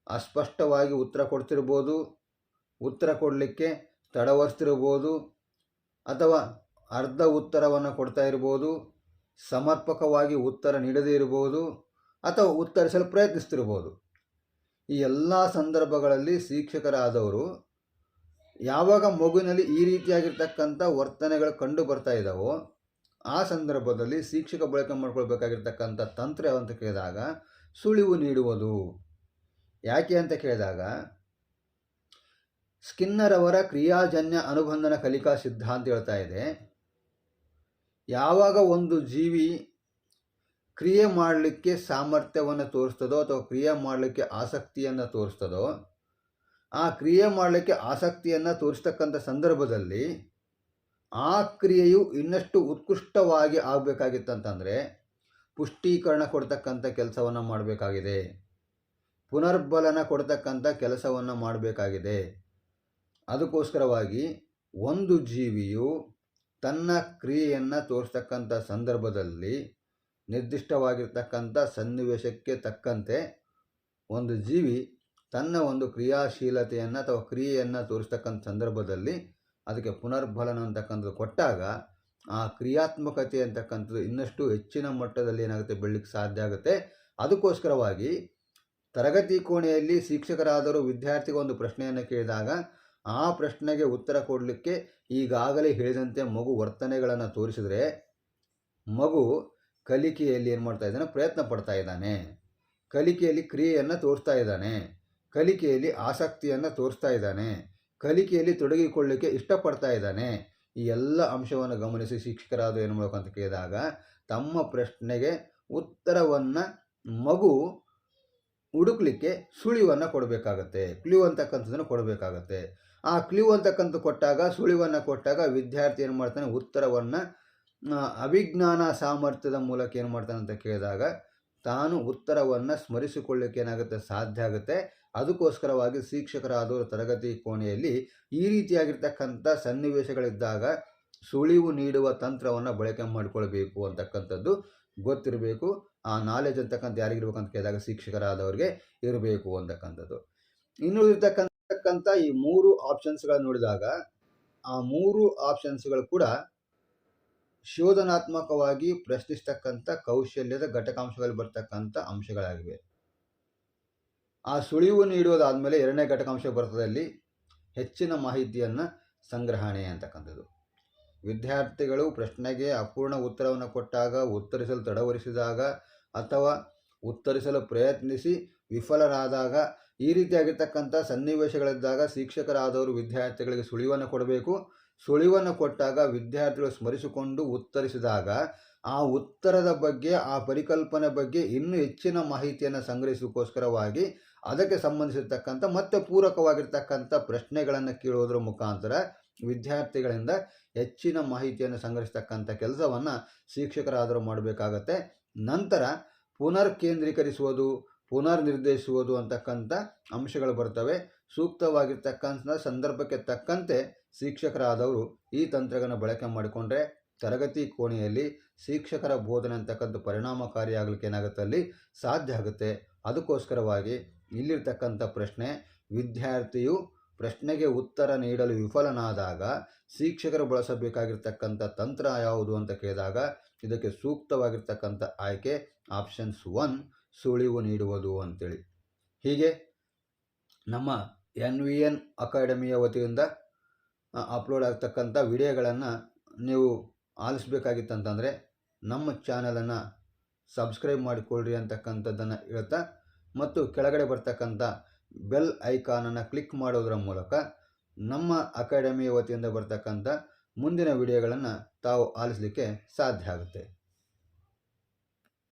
ಅಸ್ಪಷ್ಟವಾಗಿ ಉತ್ತರ ಕೊಡ್ತಿರ್ಬೋದು ಉತ್ತರ ಕೊಡಲಿಕ್ಕೆ ತಡವರ್ಸ್ತಿರ್ಬೋದು ಅಥವಾ ಅರ್ಧ ಉತ್ತರವನ್ನು ಕೊಡ್ತಾ ಇರ್ಬೋದು ಸಮರ್ಪಕವಾಗಿ ಉತ್ತರ ನೀಡದೇ ಇರ್ಬೋದು ಅಥವಾ ಉತ್ತರಿಸಲು ಪ್ರಯತ್ನಿಸ್ತಿರ್ಬೋದು ಈ ಎಲ್ಲ ಸಂದರ್ಭಗಳಲ್ಲಿ ಶಿಕ್ಷಕರಾದವರು ಯಾವಾಗ ಮಗುವಿನಲ್ಲಿ ಈ ರೀತಿಯಾಗಿರ್ತಕ್ಕಂಥ ವರ್ತನೆಗಳು ಕಂಡು ಬರ್ತಾ ಇದ್ದಾವೋ, ಆ ಸಂದರ್ಭದಲ್ಲಿ ಶಿಕ್ಷಕ ಬಳಕೆ ಮಾಡ್ಕೊಳ್ಬೇಕಾಗಿರ್ತಕ್ಕಂಥ ತಂತ್ರ ಅಂತ ಕೇಳಿದಾಗ ಸುಳಿವು ನೀಡುವುದು. ಯಾಕೆ ಅಂತ ಕೇಳಿದಾಗ ಸ್ಕಿನ್ನರ್ ಅವರ ಕ್ರಿಯಾಜನ್ಯ ಅನುಬಂಧನ ಕಲಿಕಾ ಸಿದ್ಧಾಂತ ಹೇಳ್ತಾ ಇದೆ. ಯಾವಾಗ ಒಂದು ಜೀವಿ ಕ್ರಿಯೆ ಮಾಡಲಿಕ್ಕೆ ಸಾಮರ್ಥ್ಯವನ್ನು ತೋರಿಸ್ತದೋ ಅಥವಾ ಕ್ರಿಯೆ ಮಾಡಲಿಕ್ಕೆ ಆಸಕ್ತಿಯನ್ನು ತೋರಿಸ್ತದೋ, ಆ ಕ್ರಿಯೆ ಮಾಡಲಿಕ್ಕೆ ಆಸಕ್ತಿಯನ್ನು ತೋರಿಸ್ತಕ್ಕಂಥ ಸಂದರ್ಭದಲ್ಲಿ ಆ ಕ್ರಿಯೆಯು ಇನ್ನಷ್ಟು ಉತ್ಕೃಷ್ಟವಾಗಿ ಆಗಬೇಕಾಗಿತ್ತಂತಂದರೆ ಪುಷ್ಟೀಕರಣ ಕೊಡ್ತಕ್ಕಂಥ ಕೆಲಸವನ್ನು ಮಾಡಬೇಕಾಗಿದೆ. ಪುನರ್ಬಲನ ಕೊಡ್ತಕ್ಕಂಥ ಕೆಲಸವನ್ನು ಮಾಡಬೇಕಾಗಿದೆ. ಅದಕ್ಕೋಸ್ಕರವಾಗಿ ಒಂದು ಜೀವಿಯು ತನ್ನ ಕ್ರಿಯೆಯನ್ನು ತೋರಿಸ್ತಕ್ಕಂಥ ಸಂದರ್ಭದಲ್ಲಿ ನಿರ್ದಿಷ್ಟವಾಗಿರ್ತಕ್ಕಂಥ ಸನ್ನಿವೇಶಕ್ಕೆ ತಕ್ಕಂತೆ ಒಂದು ಜೀವಿ ತನ್ನ ಒಂದು ಕ್ರಿಯಾಶೀಲತೆಯನ್ನು ಅಥವಾ ಕ್ರಿಯೆಯನ್ನು ತೋರಿಸ್ತಕ್ಕಂಥ ಸಂದರ್ಭದಲ್ಲಿ ಅದಕ್ಕೆ ಪುನರ್ಬಲನ ಅಂತಕ್ಕಂಥದ್ದು ಕೊಟ್ಟಾಗ ಆ ಕ್ರಿಯಾತ್ಮಕತೆ ಅಂತಕ್ಕಂಥದ್ದು ಇನ್ನಷ್ಟು ಹೆಚ್ಚಿನ ಮಟ್ಟದಲ್ಲಿ ಏನಾಗುತ್ತೆ ಬೆಳಲಿಕ್ಕೆ ಸಾಧ್ಯ ಆಗುತ್ತೆ. ಅದಕ್ಕೋಸ್ಕರವಾಗಿ ತರಗತಿ ಕೋಣೆಯಲ್ಲಿ ಶಿಕ್ಷಕರಾದರೂ ವಿದ್ಯಾರ್ಥಿಗೆ ಒಂದು ಪ್ರಶ್ನೆಯನ್ನು ಕೇಳಿದಾಗ ಆ ಪ್ರಶ್ನೆಗೆ ಉತ್ತರ ಕೊಡಲಿಕ್ಕೆ ಈಗಾಗಲೇ ಹೇಳಿದಂತೆ ಮಗು ವರ್ತನೆಗಳನ್ನು ತೋರಿಸಿದರೆ ಮಗು ಕಲಿಕೆಯಲ್ಲಿ ಏನು ಮಾಡ್ತಾ ಇದ್ದಾನೆ, ಪ್ರಯತ್ನ ಪಡ್ತಾ ಇದ್ದಾನೆ. ಕಲಿಕೆಯಲ್ಲಿ ಕ್ರಿಯೆಯನ್ನು ತೋರಿಸ್ತಾ ಇದ್ದಾನೆ. ಕಲಿಕೆಯಲ್ಲಿ ಆಸಕ್ತಿಯನ್ನು ತೋರಿಸ್ತಾ ಇದ್ದಾನೆ. ಕಲಿಕೆಯಲ್ಲಿ ತೊಡಗಿಕೊಳ್ಳಿಕ್ಕೆ ಇಷ್ಟಪಡ್ತಾ ಇದ್ದಾನೆ. ಈ ಎಲ್ಲ ಅಂಶವನ್ನು ಗಮನಿಸಿ ಶಿಕ್ಷಕರಾದ ಏನು ಮಾಡಬೇಕು ಅಂತ ಕೇಳಿದಾಗ ತಮ್ಮ ಪ್ರಶ್ನೆಗೆ ಉತ್ತರವನ್ನು ಮಗು ಹುಡುಕ್ಲಿಕ್ಕೆ ಸುಳಿವನ್ನು ಕೊಡಬೇಕಾಗತ್ತೆ. ಕ್ಲೂ ಅಂತಕ್ಕಂಥದ್ದನ್ನು ಕೊಡಬೇಕಾಗತ್ತೆ. ಆ ಕ್ಲೂ ಅಂತಕ್ಕಂಥ ಕೊಟ್ಟಾಗ, ಸುಳಿವನ್ನು ಕೊಟ್ಟಾಗ ವಿದ್ಯಾರ್ಥಿ ಏನು ಮಾಡ್ತಾನೆ, ಉತ್ತರವನ್ನು ಅಭಿಜ್ಞಾನ ಸಾಮರ್ಥ್ಯದ ಮೂಲಕ ಏನು ಮಾಡ್ತಾನೆ ಅಂತ ಕೇಳಿದಾಗ, ತಾನು ಉತ್ತರವನ್ನು ಸ್ಮರಿಸಿಕೊಳ್ಳಕ್ಕೆ ಏನಾಗುತ್ತೆ ಸಾಧ್ಯ ಆಗುತ್ತೆ. ಅದಕ್ಕೋಸ್ಕರವಾಗಿ ಶಿಕ್ಷಕರಾದವರು ತರಗತಿ ಕೋಣೆಯಲ್ಲಿ ಈ ರೀತಿಯಾಗಿರ್ತಕ್ಕಂಥ ಸನ್ನಿವೇಶಗಳಿದ್ದಾಗ ಸುಳಿವು ನೀಡುವ ತಂತ್ರವನ್ನು ಬಳಕೆ ಮಾಡಿಕೊಳ್ಬೇಕು ಅಂತಕ್ಕಂಥದ್ದು ಗೊತ್ತಿರಬೇಕು. ಆ ನಾಲೆಜ್ ಅಂತಕ್ಕಂಥ ಯಾರಿಗಿರ್ಬೇಕು ಅಂತ ಕೇಳಿದಾಗ ಶಿಕ್ಷಕರಾದವ್ರಿಗೆ ಇರಬೇಕು ಅಂತಕ್ಕಂಥದ್ದು. ಇನ್ನು ಇರ್ತಕ್ಕಂಥ ಈ ಮೂರು ಆಪ್ಷನ್ಸ್ಗಳನ್ನು ನೋಡಿದಾಗ, ಆ ಮೂರು ಆಪ್ಷನ್ಸ್ಗಳು ಕೂಡ ಶೋಧನಾತ್ಮಕವಾಗಿ ಪ್ರಶ್ನಿಸ್ತಕ್ಕಂಥ ಕೌಶಲ್ಯದ ಘಟಕಾಂಶಗಳು ಬರ್ತಕ್ಕಂಥ ಅಂಶಗಳಾಗಿವೆ. ಆ ಸುಳಿವು ನೀಡುವುದಾದಮೇಲೆ ಎರಡನೇ ಘಟಕಾಂಶ ಬರ್ತದಲ್ಲಿ ಹೆಚ್ಚಿನ ಮಾಹಿತಿಯನ್ನು ಸಂಗ್ರಹಣೆ ಅಂತಕ್ಕಂಥದ್ದು. ವಿದ್ಯಾರ್ಥಿಗಳು ಪ್ರಶ್ನೆಗೆ ಅಪೂರ್ಣ ಉತ್ತರವನ್ನು ಕೊಟ್ಟಾಗ, ಉತ್ತರಿಸಲು ತಡವರಿಸಿದಾಗ ಅಥವಾ ಉತ್ತರಿಸಲು ಪ್ರಯತ್ನಿಸಿ ವಿಫಲರಾದಾಗ ಈ ರೀತಿಯಾಗಿರ್ತಕ್ಕಂಥ ಸನ್ನಿವೇಶಗಳಿದ್ದಾಗ ಶಿಕ್ಷಕರಾದವರು ವಿದ್ಯಾರ್ಥಿಗಳಿಗೆ ಸುಳಿವನ್ನು ಕೊಡಬೇಕು. ಸುಳಿವನ್ನು ಕೊಟ್ಟಾಗ ವಿದ್ಯಾರ್ಥಿಗಳು ಸ್ಮರಿಸಿಕೊಂಡು ಉತ್ತರಿಸಿದಾಗ ಆ ಉತ್ತರದ ಬಗ್ಗೆ, ಆ ಪರಿಕಲ್ಪನೆ ಬಗ್ಗೆ ಇನ್ನೂ ಹೆಚ್ಚಿನ ಮಾಹಿತಿಯನ್ನು ಸಂಗ್ರಹಿಸೋಕ್ಕೋಸ್ಕರವಾಗಿ ಅದಕ್ಕೆ ಸಂಬಂಧಿಸಿರ್ತಕ್ಕಂಥ ಮತ್ತೆ ಪೂರಕವಾಗಿರ್ತಕ್ಕಂಥ ಪ್ರಶ್ನೆಗಳನ್ನು ಕೇಳುವುದರ ಮುಖಾಂತರ ವಿದ್ಯಾರ್ಥಿಗಳಿಂದ ಹೆಚ್ಚಿನ ಮಾಹಿತಿಯನ್ನು ಸಂಗ್ರಹಿಸ್ತಕ್ಕಂಥ ಕೆಲಸವನ್ನು ಶಿಕ್ಷಕರಾದರೂ ಮಾಡಬೇಕಾಗತ್ತೆ. ನಂತರ ಪುನರ್ ಕೇಂದ್ರೀಕರಿಸುವುದು ಪುನರ್ ನಿರ್ದೇಶಿಸುವುದು ಅಂತಕ್ಕಂಥ ಅಂಶಗಳು ಬರ್ತವೆ. ಸೂಕ್ತವಾಗಿರ್ತಕ್ಕಂಥ ಸಂದರ್ಭಕ್ಕೆ ತಕ್ಕಂತೆ ಶಿಕ್ಷಕರಾದವರು ಈ ತಂತ್ರಗಳನ್ನು ಬಳಕೆ ಮಾಡಿಕೊಂಡ್ರೆ ತರಗತಿ ಕೋಣೆಯಲ್ಲಿ ಶಿಕ್ಷಕರ ಬೋಧನೆ ಅಂತಕ್ಕಂಥ ಪರಿಣಾಮಕಾರಿಯಾಗಲಿಕ್ಕೆ ಏನಾಗುತ್ತೆ ಅಲ್ಲಿ ಸಾಧ್ಯ ಆಗುತ್ತೆ. ಅದಕ್ಕೋಸ್ಕರವಾಗಿ ಇಲ್ಲಿರ್ತಕ್ಕಂಥ ಪ್ರಶ್ನೆ, ವಿದ್ಯಾರ್ಥಿಯು ಪ್ರಶ್ನೆಗೆ ಉತ್ತರ ನೀಡಲು ವಿಫಲನಾದಾಗ ಶಿಕ್ಷಕರು ಬಳಸಬೇಕಾಗಿರ್ತಕ್ಕಂಥ ತಂತ್ರ ಯಾವುದು ಅಂತ ಕೇಳಿದಾಗ ಇದಕ್ಕೆ ಸೂಕ್ತವಾಗಿರ್ತಕ್ಕಂಥ ಆಯ್ಕೆ ಆಪ್ಷನ್ಸ್ ಒನ್. ಸುಳಿವು ನೀಡುವುದು ಅಂತೇಳಿ. ಹೀಗೆ ನಮ್ಮ ಎನ್ ವಿ ಎನ್ ಅಕಾಡೆಮಿಯ ವತಿಯಿಂದ ಅಪ್ಲೋಡ್ ಆಗ್ತಕ್ಕಂಥ ವಿಡಿಯೋಗಳನ್ನು ನೀವು ಆಲಿಸ್ಬೇಕಾಗಿತ್ತಂತಂದರೆ, ನಮ್ಮ ಚಾನಲನ್ನು ಸಬ್ಸ್ಕ್ರೈಬ್ ಮಾಡಿಕೊಳ್ಳ್ರಿ ಅಂತಕ್ಕಂಥದ್ದನ್ನು ಹೇಳ್ತಾ, ಮತ್ತು ಕೆಳಗಡೆ ಬರ್ತಕ್ಕಂಥ ಬೆಲ್ ಐಕಾನನ್ನು ಕ್ಲಿಕ್ ಮಾಡೋದರ ಮೂಲಕ ನಮ್ಮ ಅಕಾಡೆಮಿಯ ವತಿಯಿಂದ ಬರ್ತಕ್ಕಂಥ ಮುಂದಿನ ವಿಡಿಯೋಗಳನ್ನು ತಾವು ಆಲಿಸಲಿಕ್ಕೆ ಸಾಧ್ಯ ಆಗುತ್ತೆ.